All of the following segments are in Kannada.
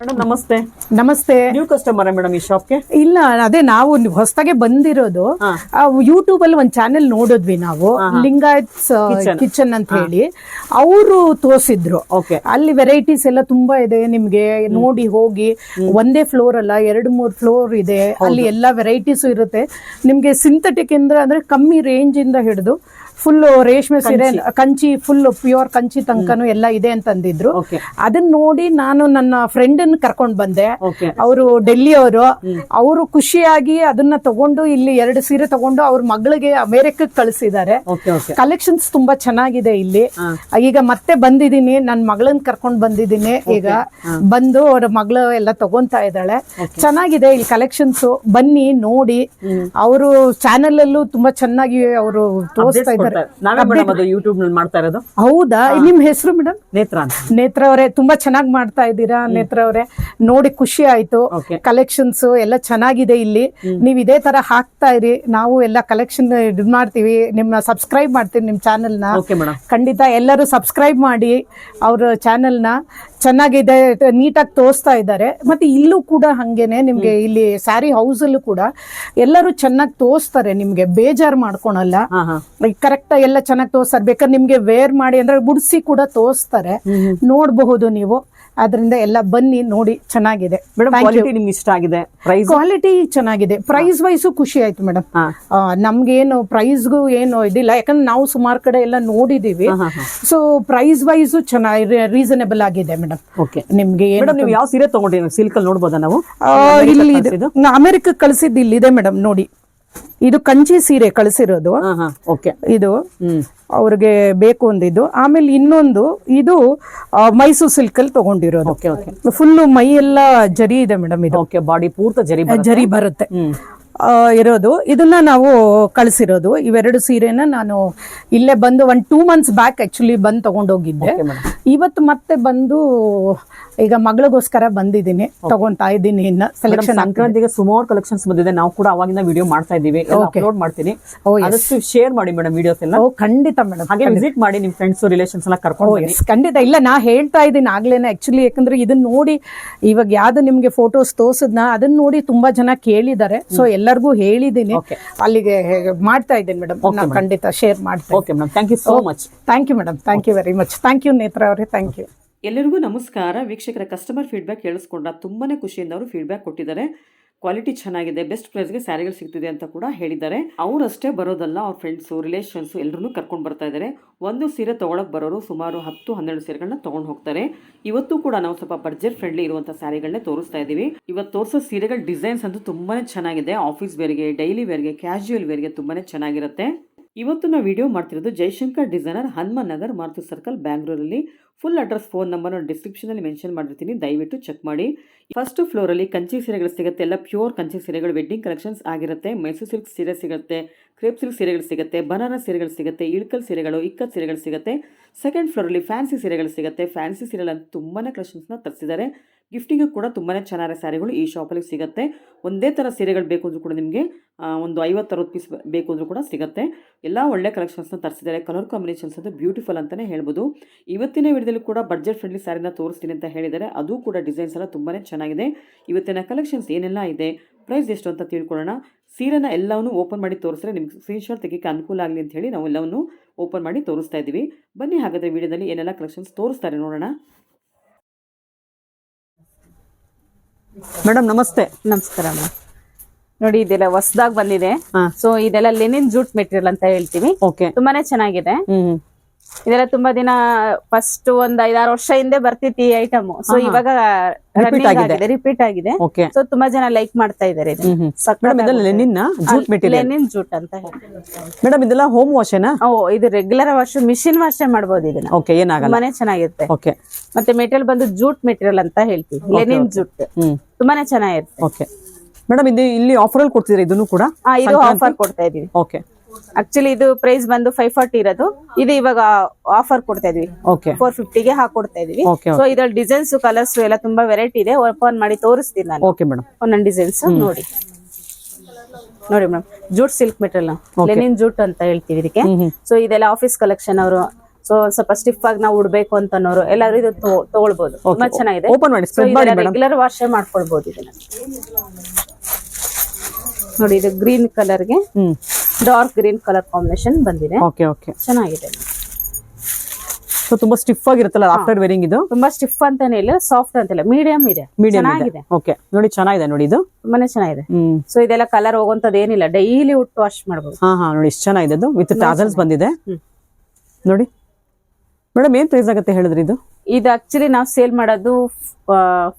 ನಮಸ್ತೆ. ನಮಸ್ತೆ. ನ್ಯೂ ಕಸ್ಟಮರ್ ಮೇಡಮ್ ಈ ಶಾಪ್ಗೆ ಇಲ್ಲ ಅದೇ ನಾವು ಹೊಸದಾಗೆ ಬಂದಿರೋದು. ಯೂಟ್ಯೂಬ್ ಅಲ್ಲಿ ಒಂದ್ ಚಾನೆಲ್ ನೋಡಿದ್ವಿ ನಾವು ಲಿಂಗಾಯತ್ಸ್ ಕಿಚನ್ ಅಂತ ಹೇಳಿ. ಅವರು ತೋರಿಸಿದ್ರು. ಅಲ್ಲಿ ವೆರೈಟೀಸ್ ಎಲ್ಲ ತುಂಬಾ ಇದೆ ನಿಮ್ಗೆ. ನೋಡಿ ಹೋಗಿ. ಒಂದೇ ಫ್ಲೋರ್ ಅಲ್ಲ ಎರಡು ಮೂರ್ ಫ್ಲೋರ್ ಇದೆ. ಅಲ್ಲಿ ಎಲ್ಲಾ ವೆರೈಟೀಸ್ ಇರುತ್ತೆ. ನಿಮ್ಗೆ ಸಿಂಥೆಟಿಕ್ ಇಂದ ಅಂದ್ರೆ ಕಮ್ಮಿ ರೇಂಜ್ ಇಂದ ಹಿಡಿದು ಫುಲ್ ರೇಷ್ಮೆ ಸೀರೆ ಕಂಚಿ. ಫುಲ್ ಪ್ಯೂರ್ ಕಂಚಿ ತನಕನು ಎಲ್ಲ ಇದೆ ಅಂತಂದಿದ್ರು. ಅದನ್ನ ನೋಡಿ ನಾನು ನನ್ನ ಫ್ರೆಂಡ್ ಕರ್ಕೊಂಡ್ ಬಂದೆ. ಅವರು ಡೆಲ್ಲಿ ಅವರು ಅವರು ಖುಷಿಯಾಗಿ ಅದನ್ನ ತಗೊಂಡು ಇಲ್ಲಿ ಎರಡು ಸೀರೆ ತಗೊಂಡು ಅವ್ರ ಮಗಳಿಗೆ ಅಮೆರಿಕಕ್ಕೆ ಕಳಿಸಿದ್ದಾರೆ. ಕಲೆಕ್ಷನ್ಸ್ ತುಂಬಾ ಚೆನ್ನಾಗಿದೆ ಇಲ್ಲಿ. ಈಗ ಮತ್ತೆ ಬಂದಿದ್ದೀನಿ ನನ್ನ ಮಗಳನ್ನ ಕರ್ಕೊಂಡ್ ಬಂದಿದ್ದೀನಿ. ಈಗ ಬಂದು ಅವ್ರ ಮಗಳು ಎಲ್ಲ ತಗೊಂತಾ ಇದ್ದಾಳೆ. ಚೆನ್ನಾಗಿದೆ ಇಲ್ಲಿ ಕಲೆಕ್ಷನ್ಸ್ ಬನ್ನಿ ನೋಡಿ. ಅವರು ಚಾನೆಲ್ ಅಲ್ಲೂ ತುಂಬಾ ಚೆನ್ನಾಗಿ ಅವರು ತೋರಿಸ್ತಾ ಇದ್ದಾರೆ. ಯೂಟ್ಯೂಬ್ನಲ್ಲಿ ಮಾಡ್ತಾ ಇರೋದು? ಹೌದಾ? ನಿಮ್ ಹೆಸರು ಮೇಡಮ್ ನೇತ್ರ ನೇತ್ರ ಅವರೇ ತುಂಬಾ ಚೆನ್ನಾಗಿ ಮಾಡ್ತಾ ಇದ್ದೀರಾ? ನೇತ್ರ ಅವರೇ? ನೋಡಿ ಖುಷಿ ಆಯ್ತು. ಕಲೆಕ್ಷನ್ಸ್ ಎಲ್ಲ ಚೆನ್ನಾಗಿದೆ ಇಲ್ಲಿ. ನೀವು ಇದೇ ತರ ಹಾಕ್ತಾ ಇರಿ. ನಾವು ಎಲ್ಲ ಕಲೆಕ್ಷನ್ ಇದು ಮಾಡ್ತೀವಿ. ನಿಮ್ಮ ಸಬ್ಸ್ಕ್ರೈಬ್ ಮಾಡ್ತೀವಿ ನಿಮ್ಮ ಚಾನೆಲ್ನ ಖಂಡಿತ ಎಲ್ಲರೂ ಸಬ್ಸ್ಕ್ರೈಬ್ ಮಾಡಿ ಅವ್ರ ಚಾನೆಲ್ನ ಚೆನ್ನಾಗಿದೆ ನೀಟಾಗಿ ತೋರಿಸ್ತಾ ಇದ್ದಾರೆ. ಮತ್ತೆ ಇಲ್ಲೂ ಕೂಡ ಹಂಗೇನೆ ನಿಮ್ಗೆ ಇಲ್ಲಿ ಸ್ಯಾರಿ ಹೌಸ್ ಅಲ್ಲೂ ಕೂಡ ಎಲ್ಲರೂ ಚೆನ್ನಾಗಿ ತೋರಿಸ್ತಾರೆ ನಿಮ್ಗೆ. ಬೇಜಾರು ಮಾಡ್ಕೊಳಲ್ಲ. ಕರೆಕ್ಟ್ ಎಲ್ಲ ಚೆನ್ನಾಗಿ ತೋರಿಸ್ತಾರೆ. ಬೇಕಾದ್ರೆ ನಿಮ್ಗೆ ವೇರ್ ಮಾಡಿ ಅಂದ್ರೆ ಬುಡ್ಸಿ ಕೂಡ ತೋರಿಸ್ತಾರೆ. ನೋಡಬಹುದು ನೀವು. ಅದರಿಂದ ಎಲ್ಲ ಬನ್ನಿ ನೋಡಿ ಚೆನ್ನಾಗಿದೆ. ಮೇಡಮ್ ಕ್ವಾಲಿಟಿ ನಿಮ್ಗೆ ಇಷ್ಟ ಆಗಿದೆ? ಪ್ರೈಸ್ ಕ್ವಾಲಿಟಿ ಚೆನ್ನಾಗಿದೆ. ಪ್ರೈಸ್ ವೈಸ್ ಖುಷಿ ಆಯ್ತು ಮೇಡಮ್ ನಮ್ಗೇನು ಪ್ರೈಸ್ಗೂ ಏನು ಇದಿಲ್ಲ. ಯಾಕಂದ್ರೆ ನಾವು ಸುಮಾರು ಕಡೆ ಎಲ್ಲ ನೋಡಿದೀವಿ. ಸೊ ಪ್ರೈಸ್ ವೈಸ್ ಚೆನ್ನಾಗಿ ರೀಸನೇಬಲ್ ಆಗಿದೆ ಮೇಡಮ್ ಓಕೆ ನಿಮ್ಗೆ ಮೇಡಮ್ ನೀವು ಯಾವ ಸೀರೆ ತಗೊಂಡಿರಿ? ಸಿಲ್ಕ್ ಅಲ್ಲಿ ನೋಡ್ಬೋದಾ ನಾವು? ಇಲ್ಲಿ ಇದು. ಅಮೆರಿಕ ಕಳಿಸಿದ್ದು ಇಲ್ಲಿದೆ ಮೇಡಮ್ ನೋಡಿ. ಇದು ಕಂಚಿ ಸೀರೆ ಕಳಿಸಿರೋದು. ಓಕೆ. ಇದು ಅವ್ರಿಗೆ ಬೇಕು ಅಂದಿದ್ದು. ಆಮೇಲೆ ಇನ್ನೊಂದು ಇದು ಮೈಸೂರು ಸಿಲ್ಕ್ ಅಲ್ಲಿ ತಗೊಂಡಿರೋದು ಫುಲ್ಲು ಮೈ ಎಲ್ಲ ಜರಿ ಇದೆ ಮೇಡಮ್ ಇದು. ಓಕೆ ಬಾಡಿ ಪೂರ್ತಿ ಜರಿ ಬರುತ್ತೆ. ಜರಿ ಬರುತ್ತೆ. ಆ, ಇರೋದು. ಇದನ್ನ ನಾವು ಕಳಿಸಿರೋದು. ಇವೆರಡು ಸೀರೆನ ನಾನು ಇಲ್ಲೇ ಬಂದು ಒಂದು ಟೂ ಮಂತ್ಸ್ ಬ್ಯಾಕ್ ಆಕ್ಚುಲಿ ಬಂದು ತಗೊಂಡೋಗಿದ್ದೆ. ಇವತ್ತು ಮತ್ತೆ ಬಂದು ಈಗ ಮಗಳಿಗೋಸ್ಕರ ಬಂದಿದ್ದೀನಿ. ತಗೊಂತಾ ಇದ್ದೀನಿ ಇನ್ನ ಸೆಲೆಕ್ಷನ್ ಸಂಕ್ರಾಂತಿಗೆ ಸುಮಾರು ಕಲೆಕ್ಷನ್ಸ್ ಬಂದಿದೆ. ನಾವು ಕೂಡ ಅವಾಗಿಂದ ವಿಡಿಯೋ ಮಾಡ್ತಾ ಇದೀವಿ ಅಪ್ಲೋಡ್ ಮಾಡ್ತೀನಿ. ಅದಷ್ಟು yes. ಶೇರ್ ಮಾಡಿ ಮೇಡಮ್ ವಿಡಿಯೋಸ್ ಎಲ್ಲ. ಓ ಖಂಡಿತ ಮೇಡಮ್ ಹಾಗೆ ವಿಸಿಟ್ ಮಾಡಿ ನಿಮ್ ಫ್ರೆಂಡ್ಸ್ ರಿಲೇಷನ್ಸ್ ಎಲ್ಲ ಕರ್ಕೊಂಡು ಹೋಗಿ ಖಂಡಿತ. ಇಲ್ಲ ನಾ ಹೇಳ್ತಾ ಇದ್ದೀನಿ ಆಗ್ಲೇನೆ. ಆಕ್ಚುಲಿ ಯಾಕಂದ್ರೆ ಇದನ್ನ ನೋಡಿ ಇವಾಗ ಯಾವ್ದು ನಿಮ್ಗೆ ಫೋಟೋಸ್ ತೋರ್ಸದ್ನ ಅದನ್ನ ನೋಡಿ ತುಂಬಾ ಜನ ಕೇಳಿದ್ದಾರೆ. ಸೊ ಎಲ್ಲರಿಗೂ ಹೇಳಿದ್ದೀನಿ. ಅಲ್ಲಿಗೆ ಮಾಡ್ತಾ ಇದ್ದೀನಿ ಮೇಡಮ್ ಖಂಡಿತ ಶೇರ್ ಮಾಡ್ತೀನಿ. Okay madam thank you so much thank you madam thank you very much thank you Netra ಅವರೇ ಥ್ಯಾಂಕ್ ಯು ಎಲ್ಲರಿಗೂ ನಮಸ್ಕಾರ. ವೀಕ್ಷಕರ ಕಸ್ಟಮರ್ ಫೀಡ್ಬ್ಯಾಕ್ ಕೇಳಿಸ್ಕೊಂಡ ತುಂಬಾನೇ ಖುಷಿಯಿಂದ ಅವರು ಫೀಡ್ಬ್ಯಾಕ್ ಕೊಟ್ಟಿದ್ದಾರೆ. ಕ್ವಾಲಿಟಿ ಚೆನ್ನಾಗಿದೆ ಬೆಸ್ಟ್ ಪ್ರೈಸ್ಗೆ ಸ್ಯಾರಿಗಳು ಸಿಗ್ತಿದೆ ಅಂತ ಕೂಡ ಹೇಳಿದ್ದಾರೆ. ಅವರಷ್ಟೇ ಬರೋದಲ್ಲ, ಅವ್ರ ಫ್ರೆಂಡ್ಸು ರಿಲೇಷನ್ಸು ಎಲ್ಲರೂ ಕರ್ಕೊಂಡು ಬರ್ತಾ ಇದ್ದಾರೆ. ಒಂದು ಸೀರೆ ತೊಗೊಳಕ್ಕೆ ಬರೋರು ಸುಮಾರು ಹತ್ತು, ಹನ್ನೆರಡು ಸೀರೆಗಳನ್ನ ತೊಗೊಂಡು ಹೋಗ್ತಾರೆ. ಇವತ್ತು ಕೂಡ ನಾವು ಸ್ವಲ್ಪ ಬಡ್ಜೆಟ್ ಫ್ರೆಂಡ್ಲಿ ಇರುವಂಥ ಸ್ಯಾರಿಗಳನ್ನೇ ತೋರಿಸ್ತಾ ಇದ್ದೀವಿ ಇವತ್ತು ತೋರಿಸೋ ಸೀರೆಗಳ ಡಿಸೈನ್ಸ್ ಅಂತೂ ತುಂಬಾನೇ ಚೆನ್ನಾಗಿದೆ. ಆಫೀಸ್ ವೇರ್ಗೆ ಡೈಲಿ ವೇರ್ಗೆ ಕ್ಯಾಶುಯಲ್ ವೇರ್ಗೆ ತುಂಬಾ ಚೆನ್ನಾಗಿರುತ್ತೆ. ಇವತ್ತು ನಾವು ವಿಡಿಯೋ ಮಾಡ್ತಿರೋದು ಜೈಶಂಕರ್ ಡಿಸೈನರ್ ಹನುಮನ್ ನಗರ್ ಮಾರುತಿ ಸರ್ಕಲ್ ಬ್ಯಾಂಗ್ಳೂರಲ್ಲಿ ಫುಲ್ ಅಡ್ರೆಸ್ ಫೋನ್ ನಂಬರ್ ಡಿಸ್ಕ್ರಿಪ್ಷನಲ್ಲಿ ಮೆನ್ಷನ್ ಮಾಡಿರ್ತೀನಿ. ದಯವಿಟ್ಟು ಚೆಕ್ ಮಾಡಿ. ಫಸ್ಟ್ ಫ್ಲೋರ್ ಅಲ್ಲಿ ಕಂಚಿ ಸೀರೆಗಳು ಸಿಗುತ್ತೆ. ಎಲ್ಲ ಪ್ಯೂರ್ ಕಂಚಿ ಸೀರೆಗಳು ವೆಡ್ಡಿಂಗ್ ಕಲೆಕ್ಷನ್ಸ್ ಆಗಿರುತ್ತೆ. ಮೈಸೂರು ಸಿಲ್ಕ್ ಸೀರೆ ಸಿಗುತ್ತೆ ಕ್ರೇಪ್ ಸಿಲ್ಕ್ ಸೀರೆಗಳು ಸಿಗುತ್ತೆ ಬನಾರಸ್ ಸೀರೆಗಳು ಸಿಗುತ್ತೆ, ಇಳ್ಕಲ್ ಸೀರೆಗಳು ಇಕ್ಕತ್ ಸೀರೆಗಳು ಸಿಗುತ್ತೆ. ಸೆಕೆಂಡ್ ಫ್ಲೋರಲ್ಲಿ ಫ್ಯಾನ್ಸಿ ಸೀರೆಗಳು ಸಿಗುತ್ತೆ. ಫ್ಯಾನ್ಸಿ ಸೀರೆಗಳಂತೂ ತುಂಬಾ ಕಲೆಕ್ಷನ್ಸ್ನ ತರಿಸಿದ್ದಾರೆ. ಗಿಫ್ಟಿಗೂ ಕೂಡ ತುಂಬಾ ಚೆನ್ನಾಗಿ ಸ್ಯಾರಿಗಳು ಈ ಶಾಪಲ್ಲಿ ಸಿಗುತ್ತೆ. ಒಂದೇ ಥರ ಸೀರೆಗಳು ಬೇಕು ಅಂದರೂ ಕೂಡ ನಿಮಗೆ ಒಂದು ಐವತ್ತು ಅರವತ್ತು ಪೀಸ್ ಬೇಕು ಅಂದರೂ ಕೂಡ ಸಿಗುತ್ತೆ. ಎಲ್ಲ ಒಳ್ಳೆ ಕಲೆಕ್ಷನ್ಸ್ನ ತರಿಸಿದ್ದಾರೆ. ಕಲರ್ ಕಾಂಬಿನೇಷನ್ಸ್ ಅದು ಬ್ಯೂಟಿಫುಲ್ ಅಂತಲೇ ಹೇಳ್ಬೋದು. ಇವತ್ತಿನ ವಿಡಿಯೋದಲ್ಲಿ ಕೂಡ ಬಡ್ಜೆಟ್ ಫ್ರೆಂಡ್ಲಿ ಸ್ಯಾರಿನ ತೋರಿಸ್ತೀನಿ ಅಂತ ಹೇಳಿದ್ದಾರೆ. ಅದು ಕೂಡ ಡಿಸೈನ್ಸ್ ಎಲ್ಲ ತುಂಬಾ ಚೆನ್ನಾಗಿದೆ. ಇವತ್ತಿನ ಕಲೆಕ್ಷನ್ಸ್ ಏನೆಲ್ಲ ಇದೆ, ಪ್ರೈಸ್ ಎಷ್ಟು ಅಂತ ತಿಳ್ಕೊಳ್ಳೋಣ. ಸೀರೆನ ಎಲ್ಲವನ್ನೂ ಓಪನ್ ಮಾಡಿ ತೋರಿಸಿದ್ರೆ ನಿಮ್ಗೆ ಸ್ಕ್ರೀನ್ಶಾಟ್ ತೆಗಿಕ್ಕೆ ಅನುಕೂಲ ಆಗಲಿ ಅಂತ ಹೇಳಿ ನಾವು ಎಲ್ಲವನ್ನು ಓಪನ್ ಮಾಡಿ ತೋರಿಸ್ತಾ ಇದ್ದೀವಿ. ಬನ್ನಿ ಹಾಗಾದರೆ ವಿಡಿಯೋದಲ್ಲಿ ಏನೆಲ್ಲ ಕಲೆಕ್ಷನ್ಸ್ ತೋರಿಸ್ತಾರೆ ನೋಡೋಣ. ಮೇಡಮ್ ನಮಸ್ತೆ. ನಮಸ್ಕಾರ ಮೇಡಮ್ ನೋಡಿ ಇದೆಲ್ಲ ಹೊಸದಾಗಿ ಬಂದಿದೆ. ಹಾ. ಸೊ ಇದೆಲ್ಲ ಲಿನಿನ್ ಜೂಟ್ ಮೆಟೀರಿಯಲ್ ಅಂತ ಹೇಳ್ತೀವಿ. ಓಕೆ. ತುಂಬಾನೇ ಚೆನ್ನಾಗಿದೆ. ಹ್ಮ್ ಇದೆಲ್ಲ ತುಂಬಾ ದಿನ ಫಸ್ಟ್ ಒಂದ್ ಐದಾರು ವರ್ಷ ಹಿಂದೆ ಬರ್ತಿತ್ತು ಈ ಐಟಮ್ ಸೊ ಇವಾಗ ಆಗಿದೆ. ರಿಪೀಟ್ ಆಗಿದೆ. ಸೊ ತುಂಬಾ ಜನ ಲೈಕ್ ಮಾಡ್ತಾ ಇದೆಲ್ಲ ಲೆನಿನ್ ಜೂಟ್ ಲೆನಿನ್ ಜೂಟ್ ಅಂತ ಮೇಡಮ್ ಇದೆಲ್ಲ ಹೋಮ್ ವಾಶೇನಾ ಓ ಇದು ರೆಗ್ಯುಲರ್ ವಾಶ್ ಮಿಷಿನ್ ವಾಶ್ ಮಾಡಬಹುದು ಇದನ್ನ. ಓಕೆ ಏನಾಗಲ್ಲ. ತುಂಬಾನೇ ಚೆನ್ನಾಗಿರುತ್ತೆ. ಓಕೆ ಮತ್ತೆ ಮೆಟೀರಿಯಲ್ ಬಂದು ಜೂಟ್ ಮೆಟೀರಿಯಲ್ ಅಂತ ಹೇಳ್ತೀವಿ. ಲೆನಿನ್ ಜೂಟ್ ತುಂಬಾನೇ ಚೆನ್ನಾಗಿರುತ್ತೆ. ಓಕೆ ಮೇಡಮ್ ಇದು ಇಲ್ಲಿ ಆಫರ್ ಅಲ್ಲಿ ಕೊಡ್ತಿದ್ರೆ ಇದನ್ನು ಕೂಡ? ಇದು ಆಫರ್ ಕೊಡ್ತಾ ಇದೀವಿ. ಓಕೆ ಆಕ್ಚುಲಿ ಇದು ಪ್ರೈಸ್ ಬಂದು ಫೈವ್ ಫಾರ್ಟಿ ಇರೋದು. ಇದು ಇವಾಗ ಆಫರ್ ಕೊಡ್ತಾ ಇದೀವಿ. ಓಕೆ ಫೋರ್ ಫಿಫ್ಟಿಗೆ ಹಾಕೊಡ್ತಾ ಇದೀವಿ. Okay, ಸೊ ಇದ್ರಲ್ಲಿ ಡಿಸೈನ್ಸ್ ಕಲರ್ಸ್ ಎಲ್ಲ ತುಂಬಾ ವೆರೈಟಿ ಇದೆ. ಓಪನ್ ಮಾಡಿ ತೋರಿಸ್ತೀನಿ ನಾನು. ಓಕೆ ಮೇಡಮ್ ಒಂದೊಂದು ಡಿಸೈನ್ಸ್ ನೋಡಿ. ನೋಡಿ madam jute silk material linen jute ಅಂತ ಹೇಳ್ತೀವಿ ಇದಕ್ಕೆ. ಸೊ ಇದೆಲ್ಲ ಆಫೀಸ್ ಕಲೆಕ್ಷನ್ ಅವರು. ಸೊ ಸ್ವಲ್ಪ ಸ್ಟಿಫ್ ಆಗಿ ನಾವು ಉಡ್ಬೇಕು ಅಂತ ಅನ್ನೋರು ಎಲ್ಲರೂ ಇದು ತಗೊಳ್ಬಹುದು ತಗೊಳ್ಬೋದು ತುಂಬಾ ಚೆನ್ನಾಗಿದೆ. ಓಪನ್ ಮಾಡಿ ಮಾಡಿ ರೆಗ್ಯುಲರ್ ವಾಶ್ ಮಾಡ್ಕೊಳ್ಬಹುದು ಇದನ್ನ. ನೋಡಿ ಇದು ಗ್ರೀನ್ ಕಲರ್ಗೆ hmm. Dark green colour combination ಬಂದಿದೆ. Okay okay. ಚೆನ್ನಾಗಿದೆ. ಸೊ ತುಂಬಾ ಸ್ಟಿಫ್ ಆಗಿರುತ್ತಲ್ಲ ಆಫ್ಟರ್ ವೇರಿಂಗ್ ಇದು? ತುಂಬಾ ಸ್ಟಿಫ್ ಅಂತಾನೆ ಇಲ್ಲ ಸಾಫ್ಟ್ ಅಂತಿಲ್ಲ ಮೀಡಿಯಂ ಇದೆ. ಮೀಡಿಯಂ ಚೆನ್ನಾಗಿದೆ. ಓಕೆ ನೋಡಿ ಚೆನ್ನಾಗಿದೆ ನೋಡಿ ಇದು. ತುಂಬಾನೇ ಚೆನ್ನಾಗಿದೆ. ಸೊ ಇದೆಲ್ಲ ಕಲರ್ ಹೋಗುವಂತದ್ದು ಏನಿಲ್ಲ ಡೈಲಿ ಉಟ್ಟು ವಾಶ್ ಮಾಡಬಹುದು ಹಾ ಹಾ ನೋಡಿ ಇಷ್ಟು ಚೆನ್ನಾಗಿದೆ ಇದು ವಿತ್ ಟಾಸಲ್ಸ್ ಬಂದಿದೆ. ನೋಡಿ. ಮೇಡಮ್ ಏನ್ ಪ್ರೈಸ್ ಆಗುತ್ತೆ ಹೇಳಿದ್ರಿ ಇದು? ಇದು ಆಕ್ಚುಲಿ ನಾವು ಸೇಲ್ ಮಾಡೋದು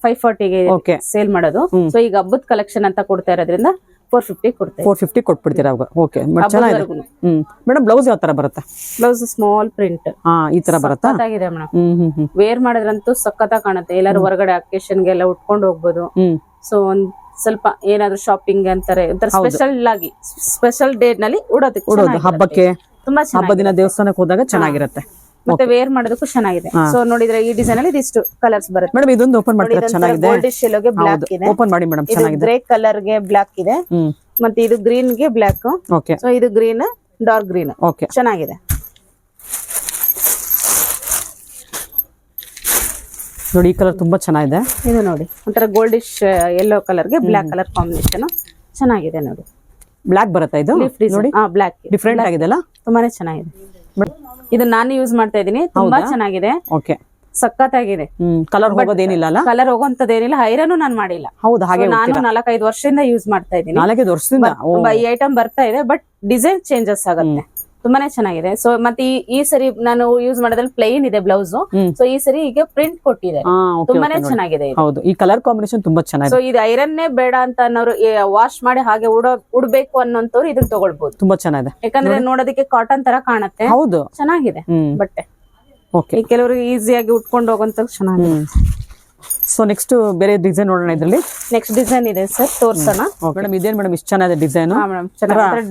ಫೈವ್ ಫಾರ್ಟಿಗೆ. ಸೇಲ್ ಮಾಡೋದು. ಸೊ ಈಗ ಹಬ್ಬದ ಕಲೆಕ್ಷನ್ ಅಂತ ಕೊಡ್ತಾ ಇರೋದ್ರಿಂದ ಫೋರ್ ಫಿಫ್ಟಿ ಕೊಡ್ತೇವೆ. ಫೋರ್ ಫಿಫ್ಟಿ ಕೊಟ್ಬಿಡ್ತೀರಾ? ಅವಾಗ ಓಕೆ ಚೆನ್ನಾಗಿದೆ. ಹ್ಮ್. ಮೇಡಮ್ ಬ್ಲೌಸ್ ಯಾವ ತರ ಬರುತ್ತೆ? ಬ್ಲೌಸ್ ಸ್ಮಾಲ್ ಪ್ರಿಂಟ್ ಹಾ ಈ ತರ ಬರುತ್ತಾ? ಆಗಿದೆ ಮೇಡಮ್ ವೇರ್ ಮಾಡಿದ್ರಂತೂ ಸಖತ್ತಾಗಿ ಕಾಣುತ್ತೆ. ಎಲ್ಲರೂ ಹೊರಗಡೆ ಅಕೇಶನ್ಗೆಲ್ಲ ಉಟ್ಕೊಂಡು ಹೋಗ್ಬೋದು. ಸೊ ಒಂದ್ ಸ್ವಲ್ಪ ಏನಾದ್ರು ಶಾಪಿಂಗ್ ಅಂತಾರೆ. ಒಂಥರ ಸ್ಪೆಷಲ್ ಆಗಿ ಸ್ಪೆಷಲ್ ಡೇಟ್ನಲ್ಲಿ ಉಡೋದಕ್ಕೆ ಉಡೋದು ಹಬ್ಬಕ್ಕೆ. ತುಂಬಾ ಹಬ್ಬ ಚೆನ್ನಾಗಿದೆ ದಿನ ದೇವಸ್ಥಾನಕ್ಕೆ ಹೋದಾಗ ಚೆನ್ನಾಗಿರುತ್ತೆ. ಮತ್ತೆ ವೇರ್ ಮಾಡೋದಕ್ಕೂ ಚೆನ್ನಾಗಿದೆ. ಸೊ ನೋಡಿದ್ರೆ ಈ ಡಿಸೈನ್ ಅಲ್ಲಿ ಇದಿಷ್ಟು ಕಲರ್ಸ್ ಬರುತ್ತೆ. ಮೇಡಮ್ ಇದೊಂದು ಓಪನ್ ಮಾಡ್ತೀರಾ? ಚೆನ್ನಾಗಿದೆ. ಗೋಲ್ಡಿಶ್ ಎಲ್ಲೋಗೆ ಬ್ಲಾಕ್ ಇದೆ. ಓಪನ್ ಮಾಡಿ ಮೇಡಮ್ ಚೆನ್ನಾಗಿದೆ. ಗ್ರೇ ಕಲರ್ಗೆ ಬ್ಲಾಕ್ ಇದೆ. ಮತ್ತೆ ಇದು ಗ್ರೀನ್ಗೆ ಬ್ಲಾಕ್ ಓಕೆ ಸೊ ಇದು ಗ್ರೀನ್ ಡಾರ್ಕ್ ಗ್ರೀನ್ ಓಕೆ ಚೆನ್ನಾಗಿದೆ. ನೋಡಿ ಈ ಕಲರ್ ತುಂಬಾ ಚೆನ್ನಾಗಿದೆ. ಇದು ನೋಡಿ ಒಂಥರ ಗೋಲ್ಡಿಶ್ ಯೆಲ್ಲೋ ಕಲರ್ಗೆ ಬ್ಲಾಕ್ ಕಲರ್ ಕಾಂಬಿನೇಷನ್ ಚೆನ್ನಾಗಿದೆ ನೋಡಿ. ಬ್ಲಾಕ್ ಬರುತ್ತಾ ಇದು? ನೋಡಿ. ಬ್ಲಾಕ್ ಡಿಫ್ರೆಂಟ್ ಆಗಿದೆ ಅಲ್ಲ? ತುಂಬಾನೇ ಚೆನ್ನಾಗಿದೆ. ಇದು ನಾನು ಯೂಸ್ ಮಾಡ್ತಾ ಇದೀನಿ ತುಂಬಾ ಚೆನ್ನಾಗಿದೆ. ಓಕೆ ಸಖತ್ತಾಗಿದೆ. ಹ್ಮ್ ಕಲರ್ ಹೋಗೋದೇನಿಲ್ಲ ಅಲ್ಲ? ಕಲರ್ ಹೋಗೋಂತದೇನಿಲ್ಲ ಐರನ್ ನಾನು ಮಾಡಿಲ್ಲ. ಹೌದು ಹಾಗೆ ನಾನು ನಾಲ್ಕೈದು ವರ್ಷದಿಂದ ಯೂಸ್ ಮಾಡ್ತಾ ಇದ್ದೀನಿ. ನಾಲ್ಕೈದು ವರ್ಷದಿಂದ? ಈ ಐಟಮ್ ಬರ್ತಾ ಇದೆ ಬಟ್ ಡಿಸೈನ್ ಚೇಂಜಸ್ ಆಗುತ್ತೆ. ತುಂಬಾನೇ ಚೆನ್ನಾಗಿದೆ. ಸೊ ಮತ್ತೆ ಈ ಸರಿ ನಾನು ಯೂಸ್ ಮಾಡೋದ್ರಲ್ಲಿ ಪ್ಲೇನ್ ಇದೆ ಬ್ಲೌಸ್ ಸೊ ಈ ಸರಿ ಈಗ ಪ್ರಿಂಟ್ ಕೊಟ್ಟಿದೆ ತುಂಬಾನೇ ಚೆನ್ನಾಗಿದೆ ಹೌದು. ಈ ಕಲರ್ ಕಾಂಬಿನೇಷನ್ ತುಂಬಾ ಚೆನ್ನಾಗಿದೆ. ಸೊ ಇದು ಐರನ್ ನೇ ಬೇಡ ಅಂತ ಅನ್ನೋರು ವಾಶ್ ಮಾಡಿ ಹಾಗೆ ಉಡೋ ಉಡ್ಬೇಕು ಅನ್ನೋಂಥವ್ರು ಇದನ್ನ ತಗೊಳ್ಬಹುದು ತುಂಬಾ ಚೆನ್ನಾಗಿದೆ. ಯಾಕಂದ್ರೆ ನೋಡೋದಕ್ಕೆ ಕಾಟನ್ ತರ ಕಾಣುತ್ತೆ. ಹೌದು. ಚೆನ್ನಾಗಿದೆ ಬಟ್ಟೆ. ಕೆಲವರಿಗೆ ಈಸಿಯಾಗಿ ಉಟ್ಕೊಂಡು ಹೋಗುವಂತ ಚೆನ್ನಾಗಿದೆ ಸೊ ನೆಕ್ಸ್ಟ್ ಬೇರೆ ಡಿಸೈನ್ ನೋಡೋಣ ಇದರಲ್ಲಿ? ನೆಕ್ಸ್ಟ್ ಡಿಸೈನ್ ಇದೆ ಸರ್ ತೋರ್ಸೋಣ. ಮೇಡಮ್ ಇದೇನ್ ಮೇಡಮ್ ಇಷ್ಟ ಚೆನ್ನಾಗಿದೆ ಡಿಸೈನ್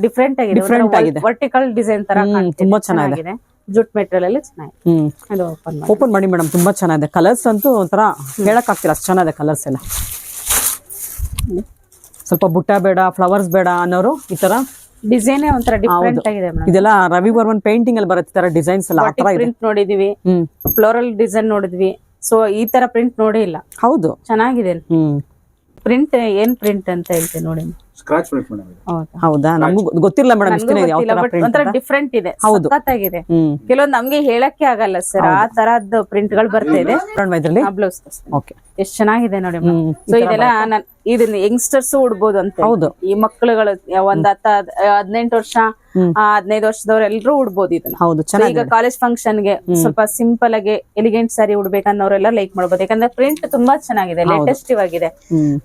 ಡಿಫ್ರೆಂಟ್ ಆಗಿದೆ ಡಿಫ್ರೆಂಟ್ ಆಗಿದೆ. ವರ್ಟಿಕಲ್ ಡಿಸೈನ್ ತರ. ತುಂಬಾ ಚೆನ್ನಾಗಿದೆ. ಜುಟ್ ಮೆಟೀರಿಯಲ್ ಅಲ್ಲಿ ಚೆನ್ನಾಗಿದೆ. ಓಪನ್ ಮಾಡಿ. ಓಪನ್ ಮಾಡಿ ಮೇಡಮ್ ತುಂಬಾ ಚೆನ್ನಾಗಿದೆ. ಕಲರ್ಸ್ ಅಂತೂ ಒಂಥರ ಹೇಳಕ್ ಆಗ್ತಿಲ್ಲ ಅಷ್ಟು ಚೆನ್ನಾಗಿದೆ ಕಲರ್ಸ್ ಎಲ್ಲ. ಸ್ವಲ್ಪ ಬುಟ್ಟ ಬೇಡ ಫ್ಲವರ್ಸ್ ಬೇಡ ಅನ್ನೋರು ಈ ತರ ಡಿಸೈನ್ ಒಂಥರ ಡಿಫ್ರೆಂಟ್ ಆಗಿದೆ ಇದೆಲ್ಲ ರವಿ ವರ್ಮನ್ ಪೇಂಟಿಂಗ್ ಅಲ್ಲಿ ಬರುತ್ತೆ ತರ ಡಿಸೈನ್ಸ್ ಎಲ್ಲ ಆ ತರ ಇದೆ. ಪ್ರಿಂಟ್ ನೋಡಿದೀವಿ. ಫ್ಲೋರಲ್ ಡಿಸೈನ್ ನೋಡಿದ್ವಿ. ಸೊ ಈ ತರ ಪ್ರಿಂಟ್ ನೋಡೇ ಇಲ್ಲ. ಹೌದು. ಚೆನ್ನಾಗಿದೆ. ಹ್ಮ್. ಪ್ರಿಂಟ್ ಏನ್ ಪ್ರಿಂಟ್ ಅಂತ ಹೇಳ್ತೀನಿ ನೋಡಿ. ಸ್ಕ್ರಾಚ್ ಪ್ರಿಂಟ್ ಹೌದಾ? ಹೌದಾ? ನಮಗೂ ಗೊತ್ತಿಲ್ಲ ಮೇಡಮ್ ಒಂಥರ ಡಿಫ್ರೆಂಟ್ ಇದೆ. ಹೌದು. ಸಖತ್ತಾಗಿದೆ. ಕೆಲವೊಂದು ನಮ್ಗೆ ಹೇಳಕ್ಕೆ ಆಗಲ್ಲ ಸರ್. ಆ ತರದ್ ಪ್ರಿಂಟ್ಗಳು ಬರ್ತಾ ಇದೆ. ಬ್ಲೌಸ್ ಓಕೆ ಎಷ್ಟ್ ಚೆನ್ನಾಗಿದೆ ನೋಡಿ. ಸೊ ಇದೆಲ್ಲ ನನ್ ಇದನ್ನ ಯಂಗ್ಸ್ಟರ್ಸ್ ಉಡ್ಬೋದು ಅಂತ ಹೌದು. ಈ ಮಕ್ಕಳುಗಳು ಒಂದ್ ಹತ್ತ ಹದಿನೆಂಟು ವರ್ಷ ಹದಿನೈದು ವರ್ಷದವ್ರು ಎಲ್ರು ಉಡ್ಬೋದು ಇದನ್ನ. ಹೌದು ಈಗ ಕಾಲೇಜ್ ಫಂಕ್ಷನ್ಗೆ ಸ್ವಲ್ಪ ಸಿಂಪಲ್ ಆಗಿ ಎಲಿಗೆಂಟ್ ಸಾರಿ ಉಡ್ಬೇಕನ್ನೋರೆಲ್ಲ ಲೈಕ್ ಮಾಡ್ಬೋದು. ಯಾಕಂದ್ರೆ ಪ್ರಿಂಟ್ ತುಂಬಾ ಚೆನ್ನಾಗಿದೆ ಲೇಟೆಸ್ಟ್ ಆಗಿದೆ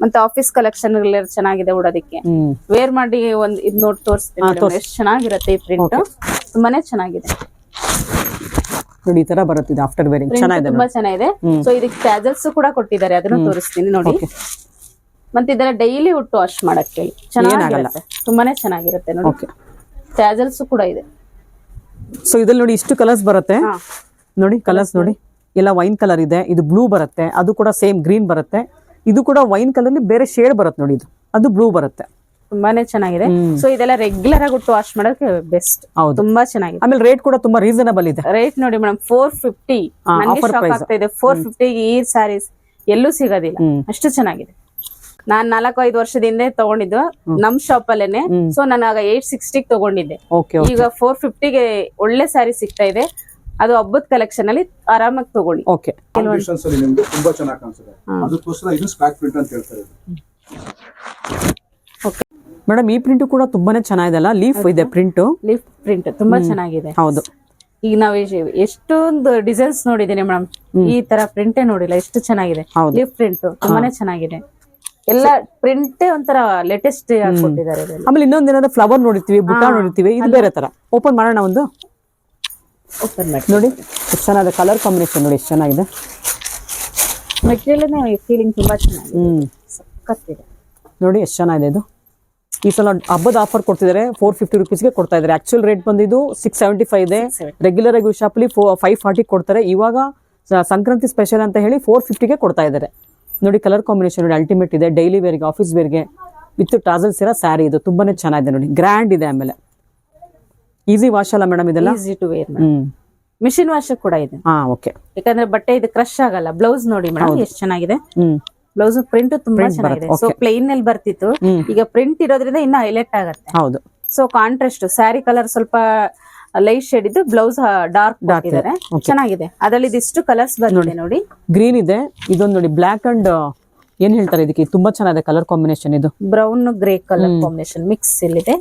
ಮತ್ತೆ ಆಫೀಸ್ ಕಲೆಕ್ಷನ್ ಚೆನ್ನಾಗಿದೆ ಉಡೋದಕ್ಕೆ. ವೇರ್ ಮಾಡಿ ಒಂದ್ ಇದ್ ನೋಡಿ ತೋರಿಸ್ತೀನಿ ಎಷ್ಟು ಚೆನ್ನಾಗಿರುತ್ತೆ ಈ ಪ್ರಿಂಟ್ ತುಂಬಾನೇ ಚೆನ್ನಾಗಿದೆ. ನೋಡಿ ಈ ತರ ಬರುತ್ತಿದೆ ಆಫ್ಟರ್ ವೇರಿಂಗ್ ಚೆನ್ನಾಗಿದೆ ತುಂಬಾ ಚೆನ್ನಾಗಿದೆ. ಸೊ ಇದಕ್ಕೆ ಟ್ಯಾಜಲ್ಸ್ ಕೂಡ ಕೊಟ್ಟಿದ್ದಾರೆ. ಅದನ್ನು ತೋರಿಸ್ತೀನಿ ನೋಡಿ. ಮತ್ತೆ ಇದೆಲ್ಲ ಡೈಲಿ ಹುಟ್ಟು ವಾಶ್ ಮಾಡಕ್ಕೆ ಚೆನ್ನಾಗಿರುತ್ತೆ. ತುಂಬಾನೇ ಚೆನ್ನಾಗಿರುತ್ತೆ ನೋಡಿ. ಓಕೆ ಟ್ಯಾಜಲ್ಸ್ ಕೂಡ ಇದೆ. ಸೊ ಇದ್ರಲ್ಲಿ ನೋಡಿ ಇಷ್ಟು ಕಲರ್ಸ್ ಬರುತ್ತೆ. ನೋಡಿ ಕಲರ್ಸ್ ನೋಡಿ. ಎಲ್ಲ ವೈನ್ ಕಲರ್ ಇದೆ. ಇದು ಬ್ಲೂ ಬರುತ್ತೆ. ಅದು ಕೂಡ ಸೇಮ್ ಗ್ರೀನ್ ಬರುತ್ತೆ. ಇದು ಕೂಡ ವೈನ್ ಕಲರ್ ಬೇರೆ ಶೇಡ್ ಬರುತ್ತೆ ನೋಡಿ ಇದು. ಅದು ಬ್ಲೂ ಬರುತ್ತೆ. ತುಂಬಾನೇ ಚೆನ್ನಾಗಿದೆ. ಸೊ ಇದೆಲ್ಲ ರೆಗ್ಯುಲರ್ ಆಗಿ ಉಟ್ಟು ವಾಶ್ ಮಾಡೋಕೆ ಬೆಸ್ಟ್ ಹೌದು. ತುಂಬಾ ಚೆನ್ನಾಗಿದೆ. ಆಮೇಲೆ ರೇಟ್ ಕೂಡ ತುಂಬಾ ರೀಸನಬಲ್ ಇದೆ. ರೇಟ್ ನೋಡಿ ಮೇಡಮ್ ಫೋರ್ ಫಿಫ್ಟಿ. ಆಗ್ತಾ ಇದೆ. ಫೋರ್ ಫಿಫ್ಟಿ ಈ ಸ್ಯಾರೀಸ್ ಎಲ್ಲೂ ಸಿಗೋದಿಲ್ಲ. ಅಷ್ಟು ಚೆನ್ನಾಗಿದೆ. ನಾನ್ ನಾಲ್ಕು ಐದು ವರ್ಷದಿಂದ ತಗೊಂಡಿದ್ದು ನಮ್ ಶಾಪ್ ಅಲ್ಲೇನೆ ಸೊ ನಾನು ಆಗ ಏಟ್ ಸಿಕ್ಸ್ಟಿಗೆ ತಗೊಂಡಿದ್ದೆ. ಈಗ ಫೋರ್ ಫಿಫ್ಟಿಗೆ ಒಳ್ಳೆ ಸ್ಯಾರಿ ಸಿಗ್ತಾ ಇದೆ. ಅದು ಹಬ್ಬದ ಕಲೆಕ್ಷನ್ ಅಲ್ಲಿ ಆರಾಮಾಗಿ ತಗೊಳ್ಳಿ. ಓಕೆ ತುಂಬಾ ಚೆನ್ನಾಗಿ ಕಾಣಿಸುತ್ತೆ. ಅದಕ್ಕೋಸ್ಕರ ಇದು ಸ್ಪ್ಯಾಕ್ ಪ್ರಿಂಟ್ ಅಂತ ಹೇಳ್ತಾರೆ ಮೇಡಮ್ ಈ ಪ್ರಿಂಟ್ ಕೂಡ ತುಂಬಾನೇ ಚೆನ್ನಾಗಿದೆ ಅಲ್ಲ? ಲೀಫ್ ಇದೆ ಪ್ರಿಂಟ್? ಲೀಫ್ ಪ್ರಿಂಟ್ ತುಂಬಾ ಚೆನ್ನಾಗಿದೆ. ಹೌದು. ಈಗ ನಾವ್ ಎಷ್ಟ್- ಎಷ್ಟೊಂದು ಡಿಸೈನ್ಸ್ ನೋಡಿದೀನಿ ಮೇಡಮ್. ಈ ತರ ಪ್ರಿಂಟೇ ನೋಡಿಲ್ಲ ಎಷ್ಟು ಚೆನ್ನಾಗಿದೆ. ಲೀಫ್ ಪ್ರಿಂಟ್ ತುಂಬಾನೇ ಚೆನ್ನಾಗಿದೆ. ಎಲ್ಲ ಪ್ರಿಂಟೇ ಒಂಥರ ಲೇಟೆಸ್ಟ್ ಕೊಟ್ಟಿದ್ದಾರೆ ಆಮೇಲೆ ಇನ್ನೊಂದ್ ಏನಾದ್ರು ಫ್ಲವರ್ ನೋಡಿರ್ತೀವಿ ಬುಟ್ಟ ನೋಡಿರ್ತೀವಿ ಇದು ಬೇರೆ ತರ. ಓಪನ್ ಮಾಡೋಣ ಒಂದು? ಓಪನ್ ಮಾಡಿ. ನೋಡಿ ಎಷ್ಟು ಚೆನ್ನಾಗಿದೆ ಕಲರ್ ಕಾಂಬಿನೇಷನ್ ನೋಡಿ ಎಷ್ಟು ಚೆನ್ನಾಗಿದೆ. ಮೆಟೀರಿಯಲ್ ಫೀಲಿಂಗ್ ತುಂಬಾ ಚೆನ್ನಾಗಿದೆ. ಹ್ಮ್. ಸಖತ್ತಿದೆ ನೋಡಿ ಎಷ್ಟು ಚೆನ್ನಾಗಿದೆ ಇದು. ಈ ಸಲ ಹಬ್ಬದ ಆಫರ್ ಕೊಡ್ತಿದ್ದಾರೆ ಫೋರ್ ಫಿಫ್ಟಿ ರುಪೀಸ್ಗೆ ಕೊಡ್ತಾ ಇದ್ದಾರೆ ಆಕ್ಚುಲ್ ರೇಟ್ ಬಂದಿದ್ದು ಸಿಕ್ಸ್ ಸೆವೆಂಟಿ ಫೈವ್ ಇದೆ ರೆಗ್ಯುಲರ್ ಆಗಿ ಶಾಪಲ್ಲಿ ಫೈವ್ ಫಾರ್ಟಿ ಕೊಡ್ತಾರೆ. ಇವಾಗ ಸಂಕ್ರಾಂತಿ ಸ್ಪೆಷಲ್ ಅಂತ ಹೇಳಿ ಫೋರ್ ಫಿಫ್ಟಿಗೆ ಕೊಡ್ತಾ ಇದ್ದಾರೆ ನೋಡಿ ಕಲರ್ ಕಾಂಬಿನೇಷನ್ ನೋಡಿ ಅಲ್ಟಿಮೇಟ್ ಇದೆ. ಡೈಲಿ ವೇರ್ಗೆ ಆಫೀಸ್ ವೇರ್ಗೆ ವಿತ್ ಟಾಸಲ್ಸ್ ಇರೋ ಸ್ಯಾರಿ ಇದು. ತುಂಬಾನೇ ಚೆನ್ನಾಗಿದೆ ನೋಡಿ. ಗ್ರ್ಯಾಂಡ್ ಇದೆ ಆಮೇಲೆ. ಈಸಿ ವಾಶ್ ಅಲ್ಲ ಮೇಡಮ್ ಇದೆಲ್ಲ? Easy to wear machine wash ಕೂಡ ಇದೆ. ಹಾ ಓಕೆ ಯಾಕಂದ್ರೆ ಬಟ್ಟೆ ಇದು ಕ್ರಶ್ ಆಗಲ್ಲ. ಬ್ಲೌಸ್ ನೋಡಿ ಮೇಡಮ್ ಎಷ್ಟು ಚೆನ್ನಾಗಿದೆ? ಹ್ಮ್. ಬ್ಲೌಸ್ ಪ್ರಿಂಟ್ ತುಂಬಾ ಚೆನ್ನಾಗಿದೆ. ಸೊ ಪ್ಲೇನ್ನಲ್ಲಿ ಬರ್ತಿತ್ತು. ಈಗ ಪ್ರಿಂಟ್ ಇರೋದ್ರಿಂದ ಇನ್ನ ಹೈಲೈಟ್ ಆಗತ್ತೆ. ಹೌದು. ಸೊ ಕಾಂಟ್ರಾಸ್ಟ್ ಸ್ಯಾರಿ ಕಲರ್ ಸ್ವಲ್ಪ ಲೈಟ್ ಶೇಡ್ ಇದ್ದು ಬ್ಲೌಸ್ ಡಾರ್ಕ್. ಚೆನ್ನಾಗಿದೆ. ಅದರಲ್ಲಿ ಇದಿಷ್ಟು ಕಲರ್ಸ್ ಬಂದಿದೆ ನೋಡಿ. ಗ್ರೀನ್ ಇದೆ. ಇದೊಂದು ನೋಡಿ ಬ್ಲಾಕ್ ಅಂಡ್ ಏನ್ ಹೇಳ್ತಾರೆ ಇದಕ್ಕೆ? ತುಂಬಾ ಚೆನ್ನಾಗಿದೆ ಕಲರ್ ಕಾಂಬಿನೇಷನ್ ಇದು. Brown grey colour combination mix ಇಲ್ಲಿದೆ.